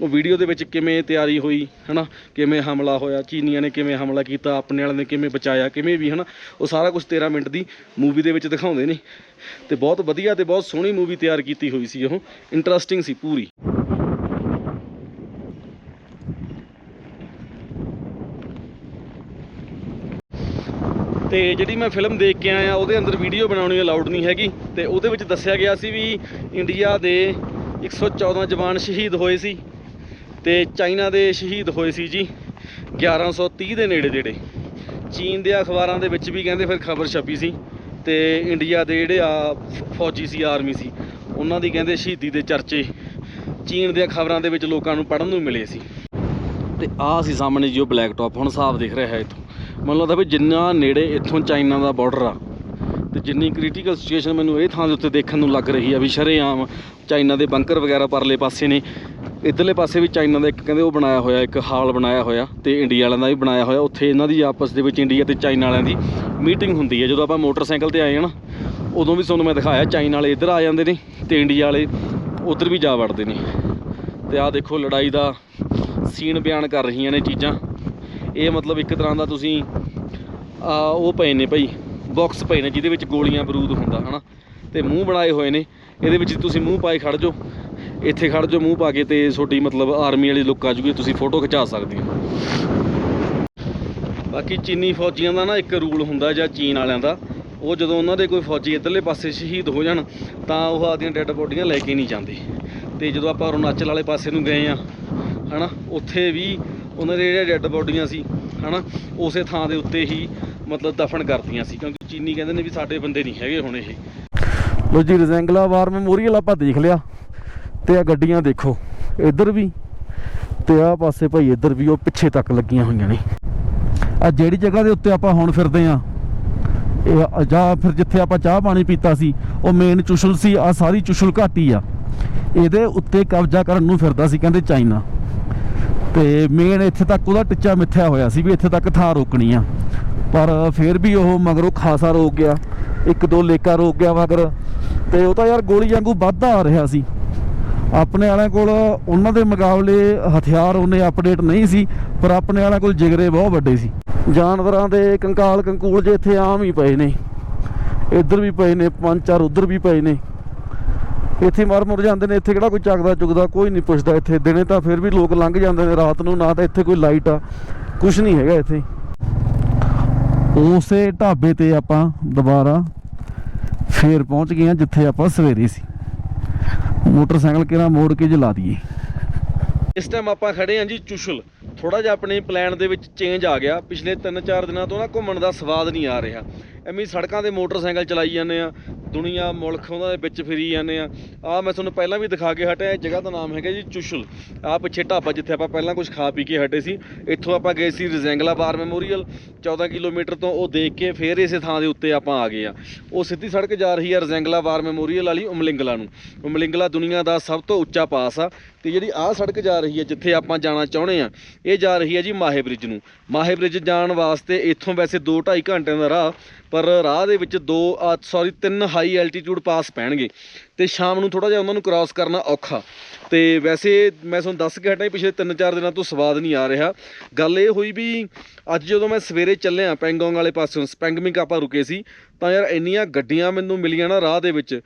ਉਹ ਵੀਡੀਓ ਦੇ ਵਿੱਚ ਕਿਵੇਂ ਤਿਆਰੀ ਹੋਈ, ਹਨਾ? ਕਿਵੇਂ ਹਮਲਾ ਹੋਇਆ, ਚੀਨੀਆਂ ਨੇ ਕਿਵੇਂ ਹਮਲਾ ਕੀਤਾ, ਆਪਣੇ ਵਾਲਿਆਂ ਨੇ ਕਿਵੇਂ ਬਚਾਇਆ, ਕਿਵੇਂ ਵੀ, ਹਨਾ? ਉਹ ਸਾਰਾ ਕੁਝ 13 ਮਿੰਟ ਦੀ ਮੂਵੀ ਦੇ ਵਿੱਚ ਦਿਖਾਉਂਦੇ ਨੇ। ਤੇ ਬਹੁਤ ਵਧੀਆ ਤੇ ਬਹੁਤ ਸੋਹਣੀ ਮੂਵੀ ਤਿਆਰ ਕੀਤੀ ਹੋਈ ਸੀ ਉਹ। ਇੰਟਰਸਟਿੰਗ ਸੀ ਪੂਰੀ। ਤੇ ਜਿਹੜੀ ਮੈਂ ਫਿਲਮ ਦੇਖ ਕੇ ਆਇਆ, ਉਹਦੇ ਅੰਦਰ ਵੀਡੀਓ ਬਣਾਉਣੀ ਅਲਾਉਡ ਨਹੀਂ ਹੈਗੀ ਤੇ ਉਹਦੇ ਵਿੱਚ ਦੱਸਿਆ ਗਿਆ ਸੀ ਵੀ ਇੰਡੀਆ ਦੇ 114 ਜਵਾਨ ਸ਼ਹੀਦ ਹੋਏ ਸੀ ਤੇ ਚਾਈਨਾ ਦੇ ਸ਼ਹੀਦ ਹੋਏ ਸੀ ਜੀ 1130 ਦੇ ਨੇੜੇ ਜਿਹੜੇ ਚੀਨ ਦੇ ਅਖਬਾਰਾਂ ਦੇ ਵਿੱਚ ਵੀ ਕਹਿੰਦੇ ਫਿਰ ਖਬਰ ਛਪੀ ਸੀ ਤੇ ਇੰਡੀਆ ਦੇ ਜਿਹੜੇ ਆ ਫੌਜੀ ਸੀ ਆਰਮੀ ਸੀ, ਉਹਨਾਂ ਦੀ ਕਹਿੰਦੇ ਸ਼ਹੀਦੀ ਦੇ ਚਰਚੇ ਚੀਨ ਦੀਆਂ ਖਬਰਾਂ ਦੇ ਵਿੱਚ ਲੋਕਾਂ ਨੂੰ ਪੜ੍ਹਨ ਨੂੰ ਮਿਲੇ ਸੀ। ਤੇ ਆਹ ਸੀ ਸਾਹਮਣੇ ਜੀ ਉਹ ਬਲੈਕ ਟਾਪ ਹੁਣ ਸਾਫ਼ ਦਿਖ ਰਿਹਾ ਹੈ ਇੱਥੋਂ। ਮੈਨੂੰ ਲੱਗਦਾ ਵੀ ਜਿੰਨਾ ਨੇੜੇ ਇੱਥੋਂ ਚਾਈਨਾ ਦਾ ਬਾਰਡਰ ਆ ਤੇ ਜਿੰਨੀ ਕ੍ਰਿਟੀਕਲ ਸਿਚੁਏਸ਼ਨ ਮੈਨੂੰ ਇਹ ਥਾਂ ਦੇ ਉੱਤੇ ਦੇਖਣ ਨੂੰ ਲੱਗ ਰਹੀ ਆ ਵੀ ਸ਼ਰੇਆਮ ਚਾਈਨਾ ਦੇ ਬੰਕਰ ਵਗੈਰਾ ਪਰਲੇ ਪਾਸੇ ਨੇ। ਇਧਰਲੇ ਪਾਸੇ ਵੀ ਚਾਈਨਾ ਦਾ ਇੱਕ ਕਹਿੰਦੇ ਉਹ ਬਣਾਇਆ ਹੋਇਆ, ਇੱਕ ਹਾਲ ਬਣਾਇਆ ਹੋਇਆ ਤੇ ਇੰਡੀਆ ਵਾਲਿਆਂ ਦਾ ਵੀ ਬਣਾਇਆ ਹੋਇਆ। ਉੱਥੇ ਇਹਨਾਂ ਦੀ ਆਪਸ ਦੇ ਵਿੱਚ ਇੰਡੀਆ ਤੇ ਚਾਈਨਾ ਵਾਲਿਆਂ ਦੀ ਮੀਟਿੰਗ ਹੁੰਦੀ ਹੈ ਜਦੋਂ ਆਪਾਂ ਮੋਟਰਸਾਈਕਲ ਤੇ ਆਏ ਹਾਂ ਨਾ, ਉਦੋਂ ਵੀ ਤੁਹਾਨੂੰ ਮੈਂ ਦਿਖਾਇਆ ਚਾਈਨਾ ਵਾਲੇ ਇੱਧਰ ਆ ਜਾਂਦੇ ਨੇ ਤੇ ਇੰਡੀਆ ਵਾਲੇ ਉੱਧਰ ਵੀ ਜਾ ਵੜਦੇ ਨੇ। ਤੇ ਆਹ ਦੇਖੋ ਲੜਾਈ ਦਾ ਸੀਨ ਬਿਆਨ ਕਰ ਰਹੀਆਂ ਨੇ ਚੀਜ਼ਾਂ। ਇਹ ਮਤਲਬ ਇੱਕ ਤਰ੍ਹਾਂ ਦਾ ਤੁਸੀਂ, ਆ, ਉਹ ਪਏ ਨੇ ਭਾਈ ਬਾਕਸ ਪਏ ਨੇ ਜਿਹਦੇ ਵਿੱਚ ਗੋਲੀਆਂ ਬਰੂਦ ਹੁੰਦਾ, ਹਨਾ? ਤੇ ਮੂੰਹ ਬਣਾਏ ਹੋਏ ਨੇ, ਇਹਦੇ ਵਿੱਚ ਤੁਸੀਂ ਮੂੰਹ ਪਾਏ ਖੜ ਜਾਓ। ਇੱਥੇ ਖੜ ਜਾਓ ਮੂੰਹ ਪਾ ਕੇ ਤੇ ਤੁਹਾਡੀ ਮਤਲਬ ਆਰਮੀ ਵਾਲੀ ਲੁੱਕ ਆ ਜੂਗੀ, ਤੁਸੀਂ ਫੋਟੋ ਖਿਚਾ ਸਕਦੇ ਹੋ। ਬਾਕੀ ਚੀਨੀ ਫੌਜੀਆਂ ਦਾ ਨਾ ਇੱਕ ਰੂਲ ਹੁੰਦਾ ਜਾਂ ਚੀਨ ਵਾਲਿਆਂ ਦਾ, ਉਹ ਜਦੋਂ ਉਹਨਾਂ ਦੇ ਕੋਈ ਫੌਜੀ ਇੱਧਰਲੇ ਪਾਸੇ ਸ਼ਹੀਦ ਹੋ ਜਾਣ, ਤਾਂ ਉਹ ਆਪਦੀਆਂ ਡੈੱਡ ਬੋਡੀਆਂ ਲੈ ਕੇ ਨਹੀਂ ਜਾਂਦੇ। ਤੇ ਜਦੋਂ ਆਪਾਂ ਅਰੁਣਾਚਲ ਵਾਲੇ ਪਾਸੇ ਨੂੰ ਗਏ ਆ ਹਨਾ, ਉੱਥੇ ਵੀ ਉਹਨਾਂ ਦੇ ਜਿਹੜੇ ਡੈੱਡ ਬੋਡੀਆਂ ਸੀ, ਹਨਾ, ਉਸੇ ਥਾਂ ਦੇ ਉੱਤੇ ਹੀ ਮਤਲਬ ਦਫਨ ਕਰਤੀਆਂ ਸੀ, ਕਿਉਂਕਿ ਚੀਨੀ ਕਹਿੰਦੇ ਨੇ ਵੀ ਸਾਡੇ ਬੰਦੇ ਨਹੀਂ ਹੈਗੇ ਹੁਣ ਇਹ।
ਲੋ ਜੀ ਰਜ਼ੈਂਗਲਾ ਵਾਰ ਮੈਮੋਰੀਅਲ ਆਪਾਂ ਦੇਖ ਲਿਆ, ਤੇ ਆ ਗੱਡੀਆਂ ਦੇਖੋ, ਇੱਧਰ ਵੀ ਤੇ ਆ ਪਾਸੇ ਭਾਈ ਇੱਧਰ ਵੀ ਉਹ ਪਿੱਛੇ ਤੱਕ ਲੱਗੀਆਂ ਹੋਈਆਂ ਨੇ। ਆ ਜਿਹੜੀ ਜਗ੍ਹਾ ਦੇ ਉੱਤੇ ਆਪਾਂ ਹੁਣ ਫਿਰਦੇ ਆ ਇਹ ਜਾਂ ਫਿਰ ਜਿੱਥੇ ਆਪਾਂ ਚਾਹ ਪਾਣੀ ਪੀਤਾ ਸੀ, ਉਹ ਮੇਨ ਚੁਸ਼ਲ ਸੀ ਆ ਸਾਰੀ ਚੁਸ਼ਲ ਘਾਟੀ ਆ। ਇਹਦੇ ਉੱਤੇ ਕਬਜ਼ਾ ਕਰਨ ਨੂੰ ਫਿਰਦਾ ਸੀ, ਕਹਿੰਦੇ ਚਾਈਨਾ। ਤੇ ਮੇਨ ਇੱਥੇ ਤੱਕ ਉਹਦਾ ਟਿੱਚਾ ਮਿੱਥਿਆ ਹੋਇਆ ਸੀ ਵੀ ਇੱਥੇ ਤੱਕ ਥਾਂ ਰੋਕਣੀ ਆ। ਪਰ ਫਿਰ ਵੀ ਉਹ ਮਗਰੋਂ ਖਾਸਾ ਰੋਕ ਗਿਆ, ਇੱਕ ਦੋ ਲੇਕਾ ਰੋਕ ਗਿਆ ਮਗਰ, ਤੇ ਉਹ ਤਾਂ ਯਾਰ ਗੋਲੀ ਵਾਂਗੂ ਵੱਧਦਾ ਆ ਰਿਹਾ ਸੀ। ਆਪਣੇ ਵਾਲਿਆਂ ਕੋਲ ਉਹਨਾਂ ਦੇ ਮੁਕਾਬਲੇ ਹਥਿਆਰ ਉਹਨੇ ਅਪਡੇਟ ਨਹੀਂ ਸੀ, ਪਰ ਆਪਣੇ ਵਾਲਿਆਂ ਕੋਲ ਜਿਗਰੇ ਬਹੁਤ ਵੱਡੇ ਸੀ। ਜਾਨਵਰਾਂ ਦੇ ਕੰਕਾਲ ਕੰਕੂਲ ਜੇ ਇੱਥੇ ਆਮ ਹੀ ਪਏ ਨੇ। ਇੱਧਰ ਵੀ ਪਏ ਨੇ ਪੰਜ ਚਾਰ ਉੱਧਰ ਵੀ ਪਏ ਨੇ। ਇੱਥੇ ਮਰ ਮੁਰ ਜਾਂਦੇ ਨੇ, ਇੱਥੇ ਕਿਹੜਾ ਕੋਈ ਚੱਕਦਾ ਚੁਗਦਾ, ਕੋਈ ਨਹੀਂ ਪੁੱਛਦਾ ਇੱਥੇ। ਦਿਨੇ ਤਾਂ ਫਿਰ ਵੀ ਲੋਕ ਲੰਘ ਜਾਂਦੇ ਨੇ, ਰਾਤ ਨੂੰ ਨਾ ਤਾਂ ਇੱਥੇ ਕੋਈ ਲਾਈਟ ਆ। ਕੁਝ ਨਹੀਂ ਹੈਗਾ ਇੱਥੇ। ਉਸੇ ਢਾਬੇ ਤੇ ਆਪਾਂ ਦੁਬਾਰਾ ਫੇਰ ਪਹੁੰਚ ਗਏ ਹਾਂ, ਜਿੱਥੇ ਆਪਾਂ ਸਵੇਰੇ ਸੀ। ਮੋਟਰਸਾਈਕਲ ਕਿਹੜਾ ਮੋੜ ਕੇ ਜਲਾ ਦਈਏ।
ਇਸ ਟਾਈਮ ਆਪਾਂ ਖੜੇ ਹਾਂ ਜੀ ਚੁਸ਼ਲ। ਥੋੜਾ ਜਿਹਾ ਆਪਣੇ ਪਲਾਨ ਦੇ ਵਿੱਚ ਚੇਂਜ ਆ ਗਿਆ। ਪਿਛਲੇ 3-4 ਦਿਨਾਂ ਤੋਂ ਨਾ ਘੁੰਮਣ ਦਾ ਸਵਾਦ ਨਹੀਂ ਆ ਰਿਹਾ। ਐਵੇਂ ਸੜਕਾਂ ਤੇ ਮੋਟਰਸਾਈਕਲ ਚਲਾਈ ਜਾਂਦੇ ਆ, ਦੁਨੀਆ, ਮੁਲਕ ਉਹਨਾਂ ਦੇ ਵਿੱਚ ਫਿਰੀ ਜਾਂਦੇ ਆ। ਆ ਮੈਂ ਤੁਹਾਨੂੰ ਪਹਿਲਾਂ ਵੀ ਦਿਖਾ ਕੇ ਹਟਿਆ, ਇਹ ਜਗ੍ਹਾ ਦਾ ਨਾਮ ਹੈਗਾ ਜੀ ਚੁਸ਼ਲ। ਆ ਪਿੱਛੇ ਢਾਬਾ ਜਿੱਥੇ ਆਪਾਂ ਪਹਿਲਾਂ ਕੁਝ ਖਾ ਪੀ ਕੇ ਹਟੇ ਸੀ, ਇੱਥੋਂ ਆਪਾਂ ਗਏ ਸੀ ਰਜੈਂਗਲਾ ਬਾਰ ਮੈਮੋਰੀਅਲ। 14 ਕਿਲੋਮੀਟਰ ਤੋਂ ਉਹ ਦੇਖ ਕੇ ਫੇਰ ਇਸੇ ਥਾਂ ਦੇ ਉੱਤੇ ਆਪਾਂ ਆ ਗਏ ਆ। ਉਹ ਸਿੱਧੀ ਸੜਕ ਜਾ ਰਹੀ ਆ ਰਜੈਂਗਲਾ ਬਾਰ ਮੈਮੋਰੀਅਲ ਵਾਲੀ ਉਮਲਿੰਗਲਾ ਨੂੰ। ਉਮਲਿੰਗਲਾ ਦੁਨੀਆ ਦਾ ਸਭ ਤੋਂ ਉੱਚਾ ਪਾਸ ਆ ਤੇ ਜਿਹੜੀ ਆਹ ਸੜਕ ਜਾ ਰਹੀ ਹੈ ਜਿੱਥੇ ਆਪਾਂ ਜਾਣਾ ਚਾਹੁੰਦੇ ਆ, ਇਹ ਜਾ ਰਹੀ ਹੈ ਜੀ ਮਾਹੇ ਬ੍ਰਿਜ ਨੂੰ। ਮਾਹੇ ਬ੍ਰਿਜ ਜਾਣ ਵਾਸਤੇ ਇੱਥੋਂ ਵੈਸੇ 2.5 ਘੰਟਿਆਂ ਦਾ ਰਾਹ, ਪਰ ਪਰ ਰਾਹ ਦੇ ਵਿੱਚ ਦੋ ਸੌਰੀ ਤਿੰਨ ਹਾਈ ਐਲਟੀਟਿਊਡ ਪਾਸ ਪੈਣਗੇ। ਤੇ ਸ਼ਾਮ ਨੂੰ ਥੋੜਾ ਜਿਹਾ ਉਹਨਾਂ ਨੂੰ ਕ੍ਰਾਸ ਕਰਨਾ ਔਖਾ। ਤੇ ਵੈਸੇ ਮੈਂ ਤੁਹਾਨੂੰ ਦੱਸ ਕੇ ਹਟਾਂ ਪਿਛਲੇ 3-4 ਦਿਨਾਂ ਤੋਂ ਸਵਾਦ ਨਹੀਂ ਆ ਰਿਹਾ। ਗੱਲ ਇਹ ਹੋਈ ਵੀ ਅੱਜ ਜਦੋਂ ਮੈਂ ਸਵੇਰੇ ਚੱਲਿਆ ਪੈਂਗੋਂਗ ਵਾਲੇ ਪਾਸਿਓਂ, ਸਪੈਂਗਮਿੰਗ ਆਪਾਂ ਰੁਕੇ ਸੀ, ਤਾਂ ਯਾਰ ਇੰਨੀਆਂ ਗੱਡੀਆਂ ਮੈਨੂੰ ਮਿਲੀਆਂ ਨਾ ਰਾਹ ਦੇ ਵਿੱਚ,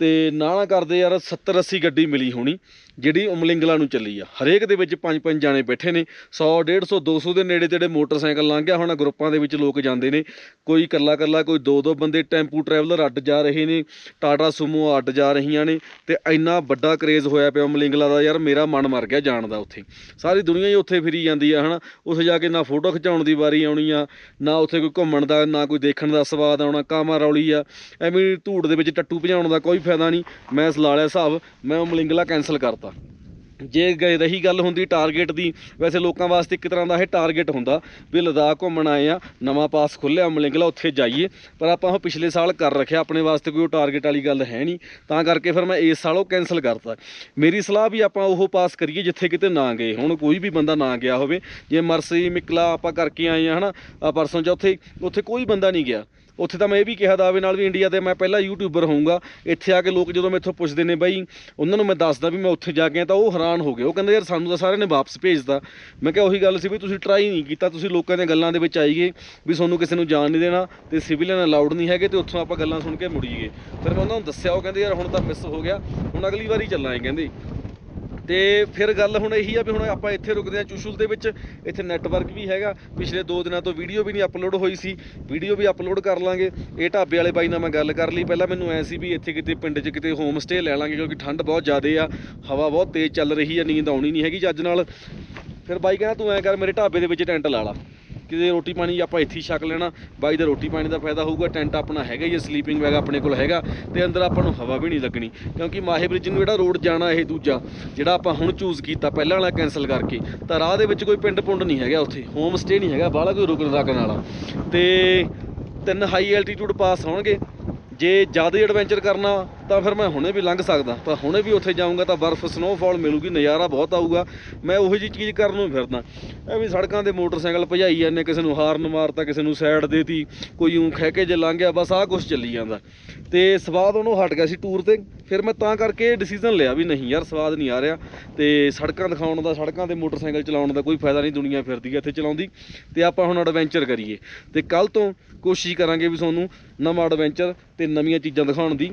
ਤੇ ਨਾ ਨਾ ਕਰਦੇ ਯਾਰ 70 80 ਗੱਡੀ ਮਿਲੀ ਹੋਣੀ। ਜਿਹੜੀ ਉਮਲਿੰਗਲਾ ਨੂੰ ਚੱਲੀ ਆ। ਹਰੇਕ ਦੇ ਵਿੱਚ ਪੰਜ ਪੰਜ ਜਾਣੇ ਬੈਠੇ ਨੇ। 100 150 200 ਦੇ ਨੇੜੇ ਤੇੜੇ ਮੋਟਰਸਾਈਕਲ ਲੰਘ ਗਿਆ ਹੁਣ, ਗਰੁੱਪਾਂ ਦੇ ਵਿੱਚ ਲੋਕ ਜਾਂਦੇ ਨੇ। ਕੋਈ ਇਕੱਲਾ ਇਕੱਲਾ, ਕੋਈ ਦੋ ਦੋ ਬੰਦੇ, ਟੈਂਪੂ ਟਰੈਵਲਰ ਅੱਡ ਜਾ ਰਹੇ ਨੇ, ਟਾਟਾ ਸੂਮੋ ਅੱਡ ਜਾ ਰਹੀਆਂ ਨੇ ਤੇ ਇੰਨਾ ਵੱਡਾ ਕਰੇਜ਼ ਹੋਇਆ ਪਿਆ ਉਮਲਿੰਗਲਾ ਦਾ। ਯਾਰ ਮੇਰਾ ਮਨ ਮਰ ਗਿਆ ਜਾਣ ਦਾ ਉੱਥੇ। ਸਾਰੀ ਦੁਨੀਆ ਹੀ ਉੱਥੇ ਫਿਰੀ ਜਾਂਦੀ ਆ, ਹਨਾ। ਉੱਥੇ ਜਾ ਕੇ ਨਾ ਫੋਟੋ ਖਿਚਾਉਣ ਦੀ ਵਾਰੀ ਆਉਣੀ ਆ, ਨਾ ਉੱਥੇ ਕੋਈ ਘੁੰਮਣ ਦਾ, ਨਾ ਕੋਈ ਦੇਖਣ ਦਾ ਸਵਾਦ ਆਉਣਾ ਕਾਮਾ ਰੌਲੀ ਆ। ਐਵੇਂ ਧੂੜ ਦੇ ਵਿੱਚ ਟੱਟੂ ਭਜਾਉਣ ਦਾ ਕੋਈ ਫਾਇਦਾ ਨਹੀਂ। ਮੈਂ ਲਾ ਲਿਆ ਹਿਸਾਬ ਮੈਂ ਉਮਲਿੰਗਲਾ ਕੈਨਸਲ ਕਰਤਾ। ਜੇ ਗਏ ਰਹੀ ਗੱਲ ਹੁੰਦੀ ਟਾਰਗੇਟ ਦੀ, ਵੈਸੇ ਲੋਕਾਂ ਵਾਸਤੇ ਇੱਕ ਤਰ੍ਹਾਂ ਦਾ ਇਹ ਟਾਰਗੇਟ ਹੁੰਦਾ ਵੀ ਲਦਾਖ ਘੁੰਮਣ ਆਏ ਆ, ਨਵਾਂ ਪਾਸ ਖੁੱਲਿਆ ਮਲਿੰਗਲਾ ਉੱਥੇ ਜਾਈਏ, ਪਰ ਆਪਾਂ ਉਹ ਪਿਛਲੇ ਸਾਲ ਕਰ ਰੱਖਿਆ, ਆਪਣੇ ਵਾਸਤੇ ਕੋਈ ਟਾਰਗੇਟ ਵਾਲੀ ਗੱਲ ਹੈ ਨਹੀਂ, ਤਾਂ ਕਰਕੇ ਫਿਰ ਮੈਂ ਇਸ ਸਾਲ ਉਹ ਕੈਨਸਲ ਕਰਤਾ। ਮੇਰੀ ਸਲਾਹ ਵੀ ਆਪਾਂ ਉਹ ਪਾਸ ਕਰੀਏ ਜਿੱਥੇ ਕਿਤੇ ਨਾ ਗਏ, ਹੁਣ ਕੋਈ ਵੀ ਬੰਦਾ ਨਾ ਗਿਆ ਹੋਵੇ, ਜੇ ਮਰਸੀ, ਮਿਕਲਾ ਆਪਾਂ ਕਰਕੇ ਆਏ ਆ, ਹਨਾ, ਆਹ ਪਰਸੋਂ ਉੱਥੇ ਉੱਥੇ ਕੋਈ ਬੰਦਾ ਨਹੀਂ ਗਿਆ। ਉੱਥੇ ਤਾਂ ਮੈਂ ਇਹ ਵੀ ਕਿਹਾ ਦਾਅਵੇ ਨਾਲ ਵੀ ਇੰਡੀਆ ਦੇ ਮੈਂ ਪਹਿਲਾ ਯੂਟਿਊਬਰ ਹੋਊਂਗਾ। ਇੱਥੇ ਆ ਕੇ ਲੋਕ ਜਦੋਂ ਮੈਥੋਂ ਪੁੱਛਦੇ ਨੇ ਬਾਈ, ਉਹਨਾਂ ਨੂੰ ਮੈਂ ਦੱਸਦਾ ਵੀ ਮੈਂ ਉੱਥੇ ਜਾ ਕੇ ਆਇਆ ਤਾਂ ਉਹ ਹੈਰਾਨ ਹੋ ਗਏ। ਉਹ ਕਹਿੰਦੇ ਯਾਰ ਸਾਨੂੰ ਤਾਂ ਸਾਰਿਆਂ ਨੇ ਵਾਪਸ ਭੇਜਦਾ ਮੈਂ ਕਿਹਾ ਉਹੀ ਗੱਲ ਸੀ ਵੀ ਤੁਸੀਂ ਟਰਾਈ ਨਹੀਂ ਕੀਤਾ, ਤੁਸੀਂ ਲੋਕਾਂ ਦੀਆਂ ਗੱਲਾਂ ਦੇ ਵਿੱਚ ਆਈਏ ਵੀ ਤੁਹਾਨੂੰ ਕਿਸੇ ਨੂੰ ਜਾਣ ਨਹੀਂ ਦੇਣਾ ਤੇ ਸਿਵਲੀਅਨ ਅਲਾਉਡ ਨਹੀਂ ਹੈਗੇ ਤੇ ਉੱਥੋਂ ਆਪਾਂ ਗੱਲਾਂ ਸੁਣ ਕੇ ਮੁੜੀਏ। ਫਿਰ ਮੈਂ ਉਹਨਾਂ ਨੂੰ ਦੱਸਿਆ, ਉਹ ਕਹਿੰਦੇ ਯਾਰ ਹੁਣ ਤਾਂ ਮਿਸ ਹੋ ਗਿਆ, ਹੁਣ ਅਗਲੀ ਵਾਰੀ ਚੱਲਾਂਗੇ। ਕਹਿੰਦੇ ਤੇ ਫਿਰ ਗੱਲ ਹੁਣ ਇਹੀ ਆ ਵੀ ਹੁਣ ਆਪਾਂ ਇੱਥੇ ਰੁਕਦੇ ਆ ਚੁਸ਼ੁਲ ਦੇ ਵਿੱਚ। ਇੱਥੇ ਨੈਟਵਰਕ ਵੀ ਹੈਗਾ। ਪਿਛਲੇ 2 ਦਿਨਾਂ ਤੋਂ ਵੀਡੀਓ ਵੀ ਨਹੀਂ ਅਪਲੋਡ ਹੋਈ ਸੀ। ਵੀਡੀਓ ਵੀ ਅਪਲੋਡ ਕਰ ਲਾਂਗੇ। ਇਹ ਢਾਬੇ ਵਾਲੇ ਬਾਈ ਨਾਲ ਮੈਂ ਗੱਲ ਕਰ ਲਈ। ਪਹਿਲਾਂ ਮੈਨੂੰ ਐ ਸੀ ਵੀ ਇੱਥੇ ਕਿਤੇ ਪਿੰਡ 'ਚ ਕਿਤੇ ਹੋਮ ਸਟੇ ਲੈ ਲਾਂਗੇ ਕਿਉਂਕਿ ਠੰਡ ਬਹੁਤ ਜ਼ਿਆਦੇ ਆ। ਹਵਾ ਬਹੁਤ ਤੇਜ਼ ਚੱਲ ਰਹੀ ਆ। ਨੀਂਦ ਆਉਣੀ ਨਹੀਂ ਹੈਗੀ ਚੱਜ ਨਾਲ। ਫਿਰ ਬਾਈ ਕਹਿੰਦਾ ਤੂੰ ਐ ਕਰ, ਮੇਰੇ ਢਾਬੇ ਦੇ ਵਿੱਚ ਟੈਂਟ ਲਾ ਲਾ। ਕਿਤੇ ਰੋਟੀ ਪਾਣੀ ਆਪਾਂ ਇੱਥੇ ਹੀ ਛਕ ਲੈਣਾ ਬਾਈ ਦਾ ਰੋਟੀ ਪਾਣੀ ਦਾ ਫਾਇਦਾ ਹੋਊਗਾ ਟੈਂਟ ਆਪਣਾ ਹੈਗਾ ਹੀ ਸਲੀਪਿੰਗ ਬੈਗ ਆਪਣੇ ਕੋਲ ਹੈਗਾ ਤੇ ਅੰਦਰ ਆਪਾਂ ਨੂੰ ਹਵਾ ਵੀ ਨਹੀਂ ਲੱਗਣੀ ਕਿਉਂਕਿ ਮਾਹੇ ਬ੍ਰਿਜ ਨੂੰ ਜਿਹੜਾ ਰੋਡ ਜਾਣਾ ਇਹ ਦੂਜਾ ਜਿਹੜਾ ਆਪਾਂ ਹੁਣ ਚੂਜ਼ ਕੀਤਾ ਪਹਿਲਾਂ ਵਾਲਾ ਕੈਨਸਲ ਕਰਕੇ ਤਾਂ ਰਾਹ ਦੇ ਵਿੱਚ ਕੋਈ ਪਿੰਡ ਪੁੰਡ ਨਹੀਂ ਹੈਗਾ ਉੱਥੇ ਹੋਮ ਸਟੇ ਨਹੀਂ ਹੈਗਾ ਬਾਹਲਾ ਕੋਈ ਰੁਕਣ ਰਾਕਣ ਵਾਲਾ ਤੇ ਤਿੰਨ ਹਾਈ ਐਲਟੀਟਿਊਡ ਪਾਸ ਹੋਣਗੇ ਜੇ ਜ਼ਿਆਦਾ ਐਡਵੈਂਚਰ ਕਰਨਾ ਤਾਂ ਫਿਰ ਮੈਂ ਹੁਣੇ ਵੀ ਲੰਘ ਸਕਦਾ। ਪਰ ਹੁਣੇ ਵੀ ਉੱਥੇ ਜਾਊਂਗਾ ਤਾਂ ਬਰਫ਼ ਸਨੋਫਾਲ ਮਿਲੂਗੀ, ਨਜ਼ਾਰਾ ਬਹੁਤ ਆਊਗਾ। ਮੈਂ ਉਹੋ ਜਿਹੀ ਚੀਜ਼ ਕਰਨ ਨੂੰ ਫਿਰਦਾ। ਐਵੇਂ ਸੜਕਾਂ ਦੇ ਮੋਟਰਸਾਈਕਲ ਭਜਾਈ ਜਾਂਦੇ, ਕਿਸੇ ਨੂੰ ਹਾਰਨ ਮਾਰਤਾ, ਕਿਸੇ ਨੂੰ ਸਾਈਡ ਦੇਤੀ, ਕੋਈ ਉਂ ਖਹਿ ਕੇ ਜੇ ਲੰਘ ਗਿਆ, ਬਸ ਆਹ ਕੁਛ ਚੱਲੀ ਜਾਂਦਾ। ਤੇ ਸਵਾਦ ਉਹਨੂੰ ਹਟ ਗਿਆ ਸੀ ਟੂਰ ਤੇ। ਫਿਰ ਮੈਂ ਤਾਂ ਕਰਕੇ ਡਿਸੀਜਨ ਲਿਆ ਵੀ ਨਹੀਂ ਯਾਰ, ਸਵਾਦ ਨਹੀਂ ਆ ਰਿਹਾ। ਤੇ ਸੜਕਾਂ ਦਿਖਾਉਣ ਦਾ, ਸੜਕਾਂ ਤੇ ਮੋਟਰਸਾਈਕਲ ਚਲਾਉਣ ਦਾ ਕੋਈ ਫਾਇਦਾ ਨਹੀਂ ਦੁਨੀਆ ਫਿਰਦੀ ਹੈ ਇੱਥੇ ਚਲਾਉਂਦੀ। ਤੇ ਆਪਾਂ ਹੁਣ ਐਡਵੈਂਚਰ ਕਰੀਏ। ਤੇ ਕੱਲ ਤੋਂ ਕੋਸ਼ਿਸ਼ ਕਰਾਂਗੇ ਵੀ ਤੁਹਾਨੂੰ ਨਵਾਂ ਐਡਵੈਂਚਰ ਤੇ ਨਵੀਆਂ ਚੀਜ਼ਾਂ ਦਿਖਾਉਣ ਦੀ।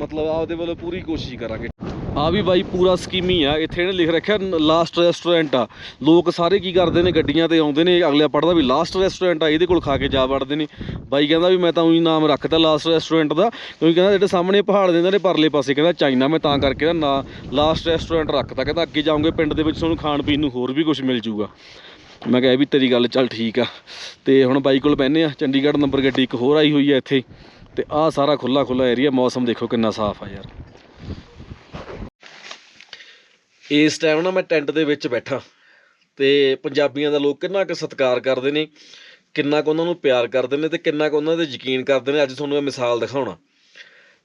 ਮਤਲਬ ਆਪਦੇ ਵੱਲੋਂ ਪੂਰੀ ਕੋਸ਼ਿਸ਼ ਕਰਾਂਗੇ। ਆ ਵੀ ਬਾਈ ਪੂਰਾ ਸਕੀਮੀ ਆ। ਇੱਥੇ ਇਹਨੇ ਲਿਖ ਰੱਖਿਆ ਲਾਸਟ ਰੈਸਟੋਰੈਂਟ ਆ। ਲੋਕ ਸਾਰੇ ਕੀ ਕਰਦੇ ਨੇ, ਗੱਡੀਆਂ ਤੇ ਆਉਂਦੇ ਨੇ। ਅਗਲੇ ਪੜਦਾ ਵੀ ਲਾਸਟ ਰੈਸਟੋਰੈਂਟ ਆ, ਇਹਦੇ ਕੋਲ ਖਾ ਕੇ ਜਾ ਵੜਦੇ ਨੇ। ਬਾਈ ਕਹਿੰਦਾ ਵੀ ਮੈਂ ਤਾਂ ਉਹੀ ਨਾਮ ਰੱਖਤਾ ਲਾਸਟ ਰੈਸਟੋਰੈਂਟ ਦਾ। ਕਿਉਂਕਿ ਕਹਿੰਦਾ ਜਿਹੜੇ ਸਾਹਮਣੇ ਪਹਾੜ ਦੇ ਇਹਨਾਂ ਨੇ, ਪਰਲੇ ਪਾਸੇ ਕਹਿੰਦਾ ਚਾਈਨਾ, ਮੈਂ ਤਾਂ ਕਰਕੇ ਨਾ ਨਾ ਲਾਸਟ ਰੈਸਟੋਰੈਂਟ ਰੱਖਤਾ। ਕਹਿੰਦਾ ਅੱਗੇ ਜਾਓਗੇ ਪਿੰਡ ਦੇ ਵਿੱਚ ਤੁਹਾਨੂੰ ਖਾਣ ਪੀਣ ਨੂੰ ਹੋਰ ਵੀ ਕੁਝ ਮਿਲ ਜੂਗਾ। ਮੈਂ ਕਿਹਾ ਇਹ ਵੀ ਤੇਰੀ ਗੱਲ ਚੱਲ ਠੀਕ ਆ। ਤੇ ਹੁਣ ਬਾਈ ਕੋਲ ਬਹਿੰਦੇ ਆ। ਚੰਡੀਗੜ੍ਹ ਨੰਬਰ ਗੱਡੀ ਇੱਕ ਹੋਰ ਆਈ ਹੋਈ ਆ ਇੱਥੇ। ਤੇ ਆਹ ਸਾਰਾ ਖੁੱਲਾ ਖੁੱਲਾ ਏਰੀਆ ਮੌਸਮ ਦੇਖੋ ਕਿੰਨਾ ਸਾਫ਼ ਆ ਯਾਰ। ਇਸ ਟਾਈਮ ਨਾ ਮੈਂ ਟੈਂਟ ਦੇ ਵਿੱਚ ਬੈਠਾ, ਤੇ ਪੰਜਾਬੀਆਂ ਦਾ ਲੋਕ ਕਿੰਨਾ ਕੁ ਸਤਿਕਾਰ ਕਰਦੇ ਨੇ, ਕਿੰਨਾ ਕੁ ਉਹਨਾਂ ਨੂੰ ਪਿਆਰ ਕਰਦੇ ਨੇ ਤੇ ਕਿੰਨਾ ਕੁ ਉਹਨਾਂ ਤੇ ਯਕੀਨ ਕਰਦੇ ਨੇ। ਅੱਜ ਤੁਹਾਨੂੰ ਇਹ ਮਿਸਾਲ ਦਿਖਾਉਣਾ।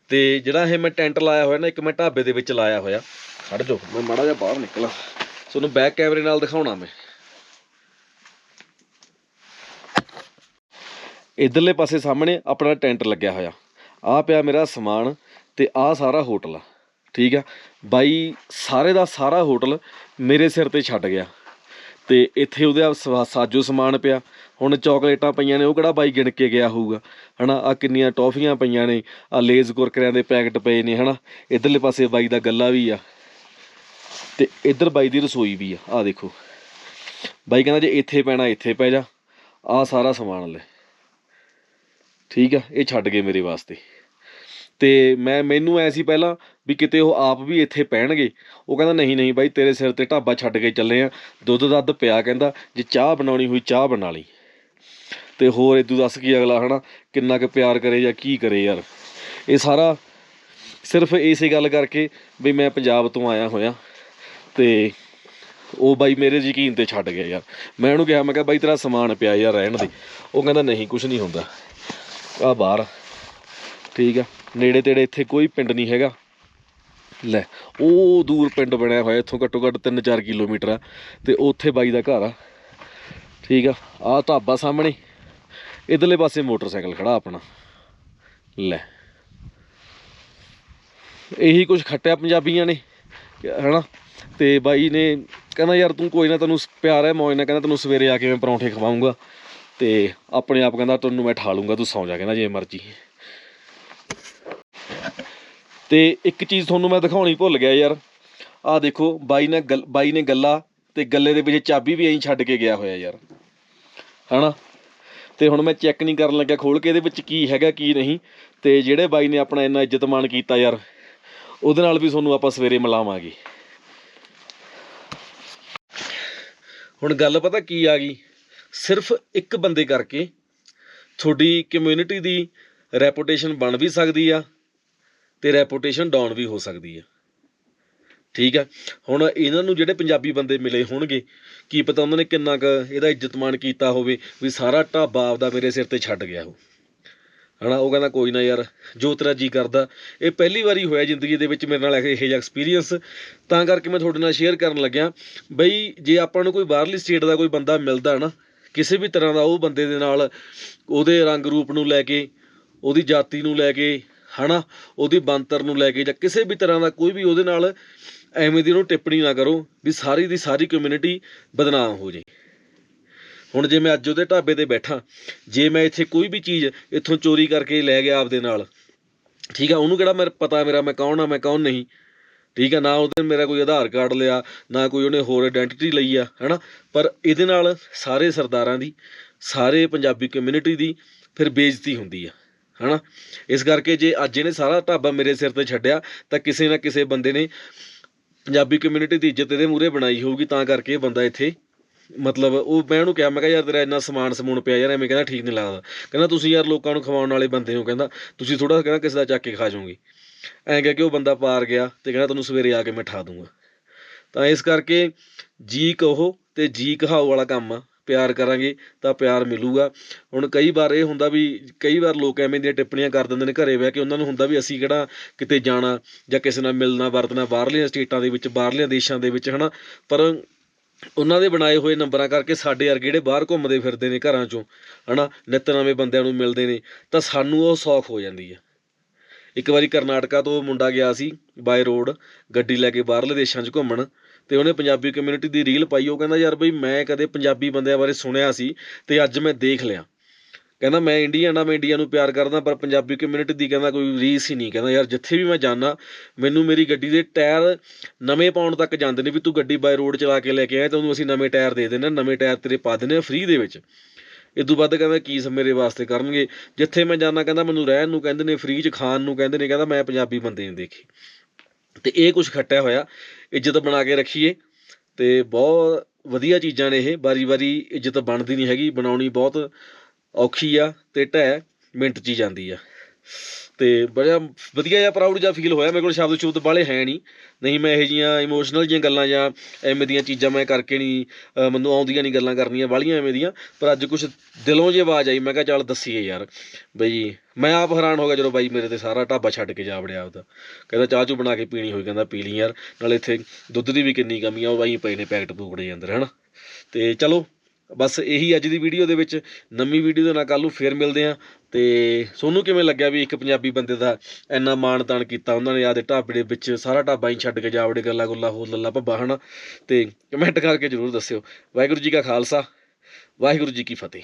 ਤੇ ਜਿਹੜਾ ਇਹ ਮੈਂ ਟੈਂਟ ਲਾਇਆ ਹੋਇਆ ਨਾ, ਇੱਕ ਮੈਂ ਢਾਬੇ ਦੇ ਵਿੱਚ ਲਾਇਆ ਹੋਇਆ। ਖੜ ਜਾਓ, ਮੈਂ ਮਾੜਾ ਜਿਹਾ ਬਾਹਰ ਨਿਕਲਾਂ। ਤੁਹਾਨੂੰ ਬੈਕ ਕੈਮਰੇ ਨਾਲ ਦਿਖਾਉਣਾ ਮੈਂ। ਇਧਰਲੇ ਪਾਸੇ ਸਾਹਮਣੇ ਆਪਣਾ ਟੈਂਟ ਲੱਗਿਆ ਹੋਇਆ। ਆ ਪਿਆ ਮੇਰਾ ਸਮਾਨ ਤੇ ਆ ਸਾਰਾ ਹੋਟਲ ਆ। ਠੀਕ ਆ? ਬਾਈ, ਸਾਰੇ ਦਾ ਸਾਰਾ ਹੋਟਲ ਮੇਰੇ ਸਿਰ ਤੇ ਛੱਡ ਗਿਆ। ਤੇ ਇੱਥੇ ਉਹਦੇ ਸਵਾ- ਸਾਜੋ ਸਮਾਨ ਪਿਆ। ਹੁਣ ਚਾਕਲੇਟਾਂ ਪਈਆਂ ਨੇ, ਉਹ ਕਿਹੜਾ ਬਾਈ ਗਿਣ ਕੇ ਗਿਆ ਹੋਊਗਾ? ਹਨਾ ਆ ਕਿੰਨੀਆਂ ਟੌਫੀਆਂ ਪਈਆਂ ਨੇ ਆ ਲੇਜ਼ ਕੁਰਕਰਿਆਂ ਦੇ ਪੈਕਟ ਪਏ ਨੇ, ਹਨਾ? ਇਧਰਲੇ ਪਾਸੇ ਬਾਈ ਦਾ ਗੱਲਾ ਵੀ ਆ। ਤੇ ਇੱਧਰ ਬਾਈ ਦੀ ਰਸੋਈ ਵੀ ਆ। ਆ ਦੇਖੋ। ਬਾਈ ਕਹਿੰਦਾ ਜੇ ਇੱਥੇ ਪੈਣਾ, ਇੱਥੇ ਪੈ ਜਾ। ਆ ਸਾਰਾ ਸਮਾਨ ਲੈ। ਠੀਕ ਆ, ਇਹ ਛੱਡ ਗਏ ਮੇਰੇ ਵਾਸਤੇ। ਤੇ ਮੈਂ, ਮੈਨੂੰ ਐ ਸੀ ਪਹਿਲਾਂ ਵੀ ਕਿਤੇ ਉਹ ਆਪ ਵੀ ਇੱਥੇ ਪੈਣਗੇ। ਉਹ ਕਹਿੰਦਾ, ਨਹੀਂ ਨਹੀਂ ਬਾਈ, ਤੇਰੇ ਸਿਰ ਤੇ ਢਾਬਾ ਛੱਡ ਕੇ ਚੱਲੇ ਆ। ਦੁੱਧ ਦੱਧ ਪਿਆ ਕਹਿੰਦਾ, ਜੇ ਚਾਹ ਬਣਾਉਣੀ ਹੋਈ ਚਾਹ ਬਣਾ ਲਈ। ਤੇ ਹੋਰ ਇਦੋਂ ਦੱਸ ਕੀ ਅਗਲਾ, ਹਨਾ? ਕਿੰਨਾ ਕੁ ਪਿਆਰ ਕਰੇ ਜਾਂ ਕੀ ਕਰੇ ਯਾਰ। ਇਹ ਸਾਰਾ ਸਿਰਫ ਇਸੇ ਗੱਲ ਕਰਕੇ ਵੀ ਮੈਂ ਪੰਜਾਬ ਤੋਂ ਆਇਆ ਹੋਇਆ। ਤੇ ਉਹ ਬਾਈ ਮੇਰੇ ਯਕੀਨ ਤੇ ਛੱਡ ਗਿਆ ਯਾਰ। ਮੈਂ ਉਹਨੂੰ ਕਿਹਾ, ਮੈਂ ਕਿਹਾ, ਬਾਈ ਤੇਰਾ ਸਮਾਨ ਪਿਆ ਯਾਰ ਰਹਿਣ ਦੇ। ਉਹ ਕਹਿੰਦਾ, ਨਹੀਂ ਕੁਝ ਨਹੀਂ ਹੁੰਦਾ। ਆ ਬਾਹਰ। ਆ। ਠੀਕ ਆ। ਨੇੜੇ ਤੇੜੇ ਇੱਥੇ ਕੋਈ ਪਿੰਡ ਨਹੀਂ ਹੈਗਾ। ਲੈ, ਉਹ ਦੂਰ ਪਿੰਡ ਬਣਿਆ ਹੋਇਆ, ਇੱਥੋਂ ਘੱਟੋ ਘੱਟ 3-4 ਕਿਲੋਮੀਟਰ ਆ, ਤੇ ਉੱਥੇ ਬਾਈ ਦਾ ਘਰ ਆ। ਠੀਕ ਆ। ਆਹ ਢਾਬਾ ਸਾਹਮਣੇ। ਇਧਰਲੇ ਪਾਸੇ ਮੋਟਰਸਾਈਕਲ ਖੜਾ ਆਪਣਾ। ਲੈ। ਇਹੀ ਕੁਝ ਖੱਟਿਆ ਪੰਜਾਬੀਆਂ ਨੇ, ਹਨਾ? ਤੇ ਬਾਈ ਨੇ ਕਹਿੰਦਾ, ਯਾਰ ਤੂੰ ਕੋਈ ਨਾ, ਤੈਨੂੰ ਪਿਆਰ ਹੈ ਮੌਜ ਨਾ ਕਹਿੰਦਾ ਤੈਨੂੰ ਸਵੇਰੇ ਆ ਕੇ ਮੈਂ ਪਰੌਂਠੇ ਖਵਾਉਂਗਾ ਤੇ ਆਪਣੇ ਆਪ ਕਹਿੰਦਾ ਤੈਨੂੰ ਮੈਂ ਠਾ ਲੂੰਗਾ, ਤੂੰ ਸੌਂ ਜਾ ਕਹਿੰਦਾ ਜੇ ਮਰਜ਼ੀ। ਤੇ ਇੱਕ ਚੀਜ਼ ਤੁਹਾਨੂੰ ਮੈਂ ਦਿਖਾਉਣੀ ਭੁੱਲ ਗਿਆ ਯਾਰ। ਆਹ ਦੇਖੋ, ਬਾਈ ਨੇ ਗੱਲ- ਬਾਈ ਨੇ ਗੱਲਾ ਤੇ ਗੱਲੇ ਦੇ ਵਿੱਚ ਚਾਬੀ ਵੀ ਐਂ ਛੱਡ ਕੇ ਗਿਆ ਹੋਇਆ ਯਾਰ। ਹਨਾ? ਤੇ ਹੁਣ ਮੈਂ ਚੈੱਕ ਨਹੀਂ ਕਰਨ ਲੱਗਿਆ ਖੋਲ ਕੇ ਇਹਦੇ ਵਿੱਚ ਕੀ ਹੈਗਾ, ਕੀ ਨਹੀਂ। ਤੇ ਜਿਹੜੇ ਬਾਈ ਨੇ ਆਪਣਾ ਇੰਨਾ ਇੱਜ਼ਤ ਮਾਣ ਕੀਤਾ ਯਾਰ, ਉਹਦੇ ਨਾਲ ਵੀ ਤੁਹਾਨੂੰ ਆਪਾਂ ਸਵੇਰੇ ਮਿਲਾਵਾਂਗੇ। ਹੁਣ ਗੱਲ ਪਤਾ ਕੀ ਆ ਗਈ? ਸਿਰਫ ਇੱਕ ਬੰਦੇ ਕਰਕੇ ਤੁਹਾਡੀ ਕਮਿਊਨਿਟੀ ਦੀ ਰੈਪੂਟੇਸ਼ਨ ਬਣ ਵੀ ਸਕਦੀ ਆ ਤੇ ਰੈਪੂਟੇਸ਼ਨ ਡਾਊਨ ਵੀ ਹੋ ਸਕਦੀ ਆ। ਠੀਕ ਆ? ਹੁਣ ਇਹਨਾਂ ਨੂੰ ਜਿਹੜੇ ਪੰਜਾਬੀ ਬੰਦੇ ਮਿਲੇ ਹੋਣਗੇ, ਕੀ ਪਤਾ ਉਹਨਾਂ ਨੇ ਕਿੰਨਾ ਕੁ ਇਹਦਾ ਇੱਜ਼ਤਮਾਨ ਕੀਤਾ ਹੋਵੇ ਵੀ ਸਾਰਾ ਢਾਬਾ ਆਪਦਾ ਮੇਰੇ ਸਿਰ ਤੇ ਛੱਡ ਗਿਆ ਉਹ। ਹਨਾ, ਉਹ ਕਹਿੰਦਾ ਕੋਈ ਨਾ ਯਾਰ, ਜੋ ਤੇਰਾ ਜੀ ਕਰਦਾ। ਇਹ ਪਹਿਲੀ ਵਾਰੀ ਹੋਇਆ ਜ਼ਿੰਦਗੀ ਦੇ ਵਿੱਚ ਮੇਰੇ ਨਾਲ ਇਹੋ ਜਿਹਾ ਐਕਸਪੀਰੀਅੰਸ ਤਾਂ ਕਰਕੇ ਮੈਂ ਤੁਹਾਡੇ ਨਾਲ ਸ਼ੇਅਰ ਕਰਨ ਲੱਗਿਆ, ਬਈ ਜੇ ਆਪਾਂ ਨੂੰ ਕੋਈ ਬਾਹਰਲੀ ਸਟੇਟ ਦਾ ਕੋਈ ਬੰਦਾ ਮਿਲਦਾ ਨਾ ਕਿਸੇ ਵੀ ਤਰ੍ਹਾਂ ਦਾ ਉਹ ਬੰਦੇ ਦੇ ਨਾਲ ਉਹਦੇ ਰੰਗ ਰੂਪ ਨੂੰ ਲੈ ਕੇ, ਉਹਦੀ ਜਾਤੀ ਨੂੰ ਲੈ ਕੇ, ਹਨਾ, ਉਹਦੀ ਬੰਤਰ ਨੂੰ ਲੈ ਕੇ ਜਾਂ ਕਿਸੇ ਵੀ ਤਰ੍ਹਾਂ ਦਾ ਕੋਈ ਵੀ ਉਹਦੇ ਨਾਲ ਐਵੇਂ ਦੀ ਉਹਨੂੰ ਟਿੱਪਣੀ ਨਾ ਕਰੋ ਵੀ ਸਾਰੀ ਦੀ ਸਾਰੀ ਕਮਿਊਨਿਟੀ ਬਦਨਾਮ ਹੋ ਜੇ। ਹੁਣ ਜੇ ਮੈਂ ਅੱਜ ਉਹਦੇ ਢਾਬੇ ਤੇ ਬੈਠਾ, ਜੇ ਮੈਂ ਇੱਥੇ ਕੋਈ ਵੀ ਚੀਜ਼ ਇੱਥੋਂ ਚੋਰੀ ਕਰਕੇ ਲੈ ਗਿਆ ਆਪਦੇ ਨਾਲ, ਠੀਕ ਆ, ਉਹਨੂੰ ਕਿਹੜਾ ਮੇਰਾ ਪਤਾ ਮੇਰਾ ਮੈਂ ਕੌਣ ਆ, ਮੈਂ ਕੌਣ ਨਹੀਂ। ਠੀਕ ਆ, ਨਾ ਉਹਦੇ ਮੇਰਾ ਕੋਈ ਆਧਾਰ ਕਾਰਡ ਲਿਆ, ਨਾ ਕੋਈ ਉਹਨੇ ਹੋਰ ਆਇਡੈਂਟੀਟੀ ਲਈ ਆ, ਹੈਨਾ? ਪਰ ਇਹਦੇ ਨਾਲ ਸਾਰੇ ਸਰਦਾਰਾਂ ਦੀ, ਸਾਰੇ ਪੰਜਾਬੀ ਕਮਿਊਨਿਟੀ ਦੀ ਫਿਰ ਬੇਇੱਜ਼ਤੀ ਹੁੰਦੀ ਆ, ਹਨਾ? ਇਸ ਕਰਕੇ ਜੇ ਅੱਜ ਇਹਨੇ ਸਾਰਾ ਢਾਬਾ ਮੇਰੇ ਸਿਰ ਤੇ ਛੱਡਿਆ, ਤਾਂ ਕਿਸੇ ਨਾ ਕਿਸੇ ਬੰਦੇ ਨੇ ਪੰਜਾਬੀ ਕਮਿਊਨਿਟੀ ਦੀ ਇੱਜ਼ਤ ਇਹਦੇ ਮੂਹਰੇ ਬਣਾਈ ਹੋਊਗੀ, ਤਾਂ ਕਰਕੇ ਇਹ ਬੰਦਾ ਇੱਥੇ ਮਤਲਬ ਉਹ ਮੈਂ ਉਹਨੂੰ ਕਿਹਾ, ਮੈਂ ਕਿਹਾ, ਯਾਰ ਤੇਰਾ ਇੰਨਾ ਸਮਾਨ ਸਮੂਨ ਪਿਆ ਯਾਰ, ਐਵੇਂ ਕਹਿੰਦਾ ਠੀਕ ਨਹੀਂ ਲੱਗਦਾ। ਕਹਿੰਦਾ, ਤੁਸੀਂ ਯਾਰ ਲੋਕਾਂ ਨੂੰ ਖਵਾਉਣ ਵਾਲੇ ਬੰਦੇ ਹੋ, ਕਹਿੰਦਾ, ਤੁਸੀਂ ਥੋੜਾ ਕਹਿੰਦਾ ਕਿਸੇ ਦਾ ਚੱਕ ਕੇ ਖਾ ਜਾਓਗੇ। ਐਂ ਕਹਿ ਕੇ ਉਹ ਬੰਦਾ ਪਾਰ ਗਿਆ ਤੇ ਕਹਿੰਦਾ ਤੈਨੂੰ ਸਵੇਰੇ ਆ ਕੇ ਮੈਂ ਠਾ ਦੂੰਗਾ। ਤਾਂ ਇਸ ਕਰਕੇ ਜੀ ਕਹੋ ਤੇ ਜੀ ਕਹਾਓ ਵਾਲਾ ਕੰਮ ਆ, ਪਿਆਰ ਕਰਾਂਗੇ ਤਾਂ ਪਿਆਰ ਮਿਲੂਗਾ। ਹੁਣ ਕਈ ਵਾਰ ਇਹ ਹੁੰਦਾ ਵੀ ਕਈ ਵਾਰ ਲੋਕ ਐਵੇਂ ਦੀਆਂ ਟਿੱਪਣੀਆਂ ਕਰ ਦਿੰਦੇ ਨੇ ਘਰੇ ਬਹਿ ਕੇ, ਉਹਨਾਂ ਨੂੰ ਹੁੰਦਾ ਵੀ ਅਸੀਂ ਕਿਹੜਾ ਕਿਤੇ ਜਾਣਾ ਜਾਂ ਕਿਸੇ ਨਾਲ ਮਿਲਣਾ, ਵਰਤਣਾ ਬਾਹਰਲੀਆਂ ਸਟੇਟਾਂ ਦੇ ਵਿੱਚ, ਬਾਹਰਲੀਆਂ ਦੇਸ਼ਾਂ ਦੇ ਵਿੱਚ, ਹਨਾ? ਪਰ ਉਹਨਾਂ ਦੇ ਬਣਾਏ ਹੋਏ ਨੰਬਰਾਂ ਕਰਕੇ ਸਾਡੇ ਵਰਗੇ ਜਿਹੜੇ ਬਾਹਰ ਘੁੰਮਦੇ ਫਿਰਦੇ ਨੇ ਘਰਾਂ ਚੋਂ, ਹਨਾ? ਨਿੱਤ ਨਵੇਂ ਬੰਦਿਆਂ ਨੂੰ ਮਿਲਦੇ ਨੇ, ਤਾਂ ਸਾਨੂੰ ਉਹ ਸੌਖ ਹੋ ਜਾਂਦੀ ਹੈ ਇੱਕ ਵਾਰੀ ਕਰਨਾਟਕਾ ਤੋਂ ਮੁੰਡਾ ਗਿਆ ਸੀ ਬਾਏ ਰੋਡ ਗੱਡੀ ਲੈ ਕੇ ਬਾਹਰਲੇ ਦੇਸ਼ਾਂ 'ਚ ਘੁੰਮਣ ਤੇ ਉਹਨੇ ਪੰਜਾਬੀ ਕਮਿਊਨਿਟੀ ਦੀ ਰੀਲ ਪਾਈ, ਉਹ ਕਹਿੰਦਾ, ਯਾਰ ਬਈ, ਮੈਂ ਕਦੇ ਪੰਜਾਬੀ ਬੰਦਿਆਂ ਬਾਰੇ ਸੁਣਿਆ ਸੀ ਤੇ ਅੱਜ ਮੈਂ ਦੇਖ ਲਿਆ। ਕਹਿੰਦਾ, ਮੈਂ ਇੰਡੀਅਨ ਆ, ਮੈਂ ਇੰਡੀਆ ਨੂੰ ਪਿਆਰ ਕਰਦਾ, ਪਰ ਪੰਜਾਬੀ ਕਮਿਊਨਿਟੀ ਦੀ ਕਹਿੰਦਾ ਕੋਈ ਰੀਸ ਹੀ ਨਹੀਂ। ਕਹਿੰਦਾ, ਯਾਰ, ਜਿੱਥੇ ਵੀ ਮੈਂ ਜਾਣਾ ਮੈਨੂੰ ਮੇਰੀ ਗੱਡੀ ਦੇ ਟਾਇਰ ਨਵੇਂ ਪਾਉਣ ਤੱਕ ਜਾਂਦੇ ਨੇ ਵੀ ਤੂੰ ਗੱਡੀ ਬਾਈ ਰੋਡ ਚਲਾ ਕੇ ਲੈ ਕੇ ਆਇਆ ਉਹਨੂੰ ਅਸੀਂ ਨਵੇਂ ਟਾਇਰ ਦੇ ਦੇਣਾ ਨਵੇਂ ਟਾਇਰ ਤੇਰੇ ਪਾ ਦਿੰਦੇ ਆ ਫ੍ਰੀ ਦੇ ਵਿੱਚ। ਇਦੋਂ ਵੱਧ ਕਹਿੰਦਾ ਕੀ ਸ- ਮੇਰੇ ਵਾਸਤੇ ਕਰਨਗੇ। ਜਿੱਥੇ ਮੈਂ ਜਾਣਾ ਕਹਿੰਦਾ ਮੈਨੂੰ ਰਹਿਣ ਨੂੰ ਕਹਿੰਦੇ ਨੇ ਫ੍ਰੀ ਚ ਖਾਣ ਨੂੰ ਕਹਿੰਦੇ ਨੇ, ਕਹਿੰਦਾ ਮੈਂ ਪੰਜਾਬੀ ਬੰਦੇ ਨਹੀਂ ਦੇਖੀ। ਤੇ ਇਹ ਕੁਝ ਖੱਟਿਆ ਹੋਇਆ, ਇੱਜ਼ਤ ਬਣਾ ਕੇ ਰੱਖੀਏ। ਤੇ ਬਹੁਤ ਵਧੀਆ ਚੀਜ਼ਾਂ ਨੇ ਇਹ, ਵਾਰੀ-ਵਾਰੀ ਇੱਜ਼ਤ ਬਣਦੀ ਨਹੀਂ ਹੈਗੀ, ਬਣਾਉਣੀ ਬਹੁਤ ਔਖੀ ਆ ਤੇ ਢਹਿ ਮਿੰਟ 'ਚ ਹੀ ਜਾਂਦੀ ਆ। ਤੇ ਬੜਾ ਵਧੀਆ ਜਿਹਾ ਪ੍ਰਾਊਡ ਜਿਹਾ ਫੀਲ ਹੋਇਆ ਮੇਰੇ ਕੋਲ ਸ਼ਬਦ ਸ਼ੁਬਦ ਬਾਲੇ ਹੈ ਨਹੀਂ ਨਹੀਂ ਮੈਂ ਇਹੋ ਜੀਆਂ ਇਮੋਸ਼ਨਲ ਜੀਆਂ ਗੱਲਾਂ ਜਾਂ ਐਵੇਂ ਦੀਆਂ ਚੀਜ਼ਾਂ ਮੈਂ ਕਰਕੇ ਨਹੀਂ ਮੈਨੂੰ ਆਉਂਦੀਆਂ ਨਹੀਂ ਗੱਲਾਂ ਕਰਨੀਆਂ, ਵਾਲੀਆਂ ਐਵੇਂ ਦੀਆਂ, ਪਰ ਅੱਜ ਕੁਝ ਦਿਲੋਂ ਜੇ ਆਵਾਜ਼ ਆਈ, ਮੈਂ ਕਿਹਾ ਚੱਲ ਦੱਸੀਏ ਯਾਰ। ਬਈ ਮੈਂ ਆਪ ਹੈਰਾਨ ਹੋ ਗਿਆ ਜਦੋਂ ਬਾਈ ਮੇਰੇ ਤੇ ਸਾਰਾ ਢਾਬਾ ਛੱਡ ਕੇ ਜਾ ਵੜਿਆ ਆਪਦਾ। ਕਹਿੰਦਾ ਚਾਹ ਚੂ ਬਣਾ ਕੇ ਪੀਣੀ ਹੋਈ, ਕਹਿੰਦਾ ਪੀ ਲਈ ਯਾਰ, ਨਾਲ ਇੱਥੇ ਦੁੱਧ ਦੀ ਵੀ ਕਿੰਨੀ ਕਮੀ ਆ, ਉਹ ਬਾਈ ਪਏ ਨੇ ਪੈਕਟ ਪੂਕੜੇ ਅੰਦਰ, ਹਨਾ। ਤੇ ਚਲੋ, ਬਸ ਇਹੀ ਅੱਜ ਦੀ ਵੀਡੀਓ ਦੇ ਵਿੱਚ, ਨਵੀਂ ਵੀਡੀਓ ਦੇ ਨਾਲ ਕੱਲ ਨੂੰ ਫੇਰ ਮਿਲਦੇ ਆ ਤੇ ਸੋਨੂੰ ਕਿਵੇਂ ਲੱਗਿਆ ਵੀ ਇੱਕ ਪੰਜਾਬੀ ਬੰਦੇ ਦਾ ਇੰਨਾ ਮਾਣ ਤਾਣ ਕੀਤਾ? ਉਹਨਾਂ ਨੇ ਆਦੇ ਢਾਬੇ ਦੇ ਵਿੱਚ ਸਾਰਾ ਢਾਬਾ ਹੀ ਛੱਡ ਕੇ ਜਾ ਵੜੇ ਗੱਲਾਂ ਗੁੱਲਾ ਹੋ ਲੱਲਾ ਭੱਬਾ, ਹਨਾ? ਤੇ ਕਮੈਂਟ ਕਰਕੇ ਜਰੂਰ ਦੱਸਿਓ। ਵਾਹਿਗੁਰੂ ਜੀ ਕਾ ਖਾਲਸਾ, ਵਾਹਿਗੁਰੂ ਜੀ ਕੀ ਫਤਿਹ।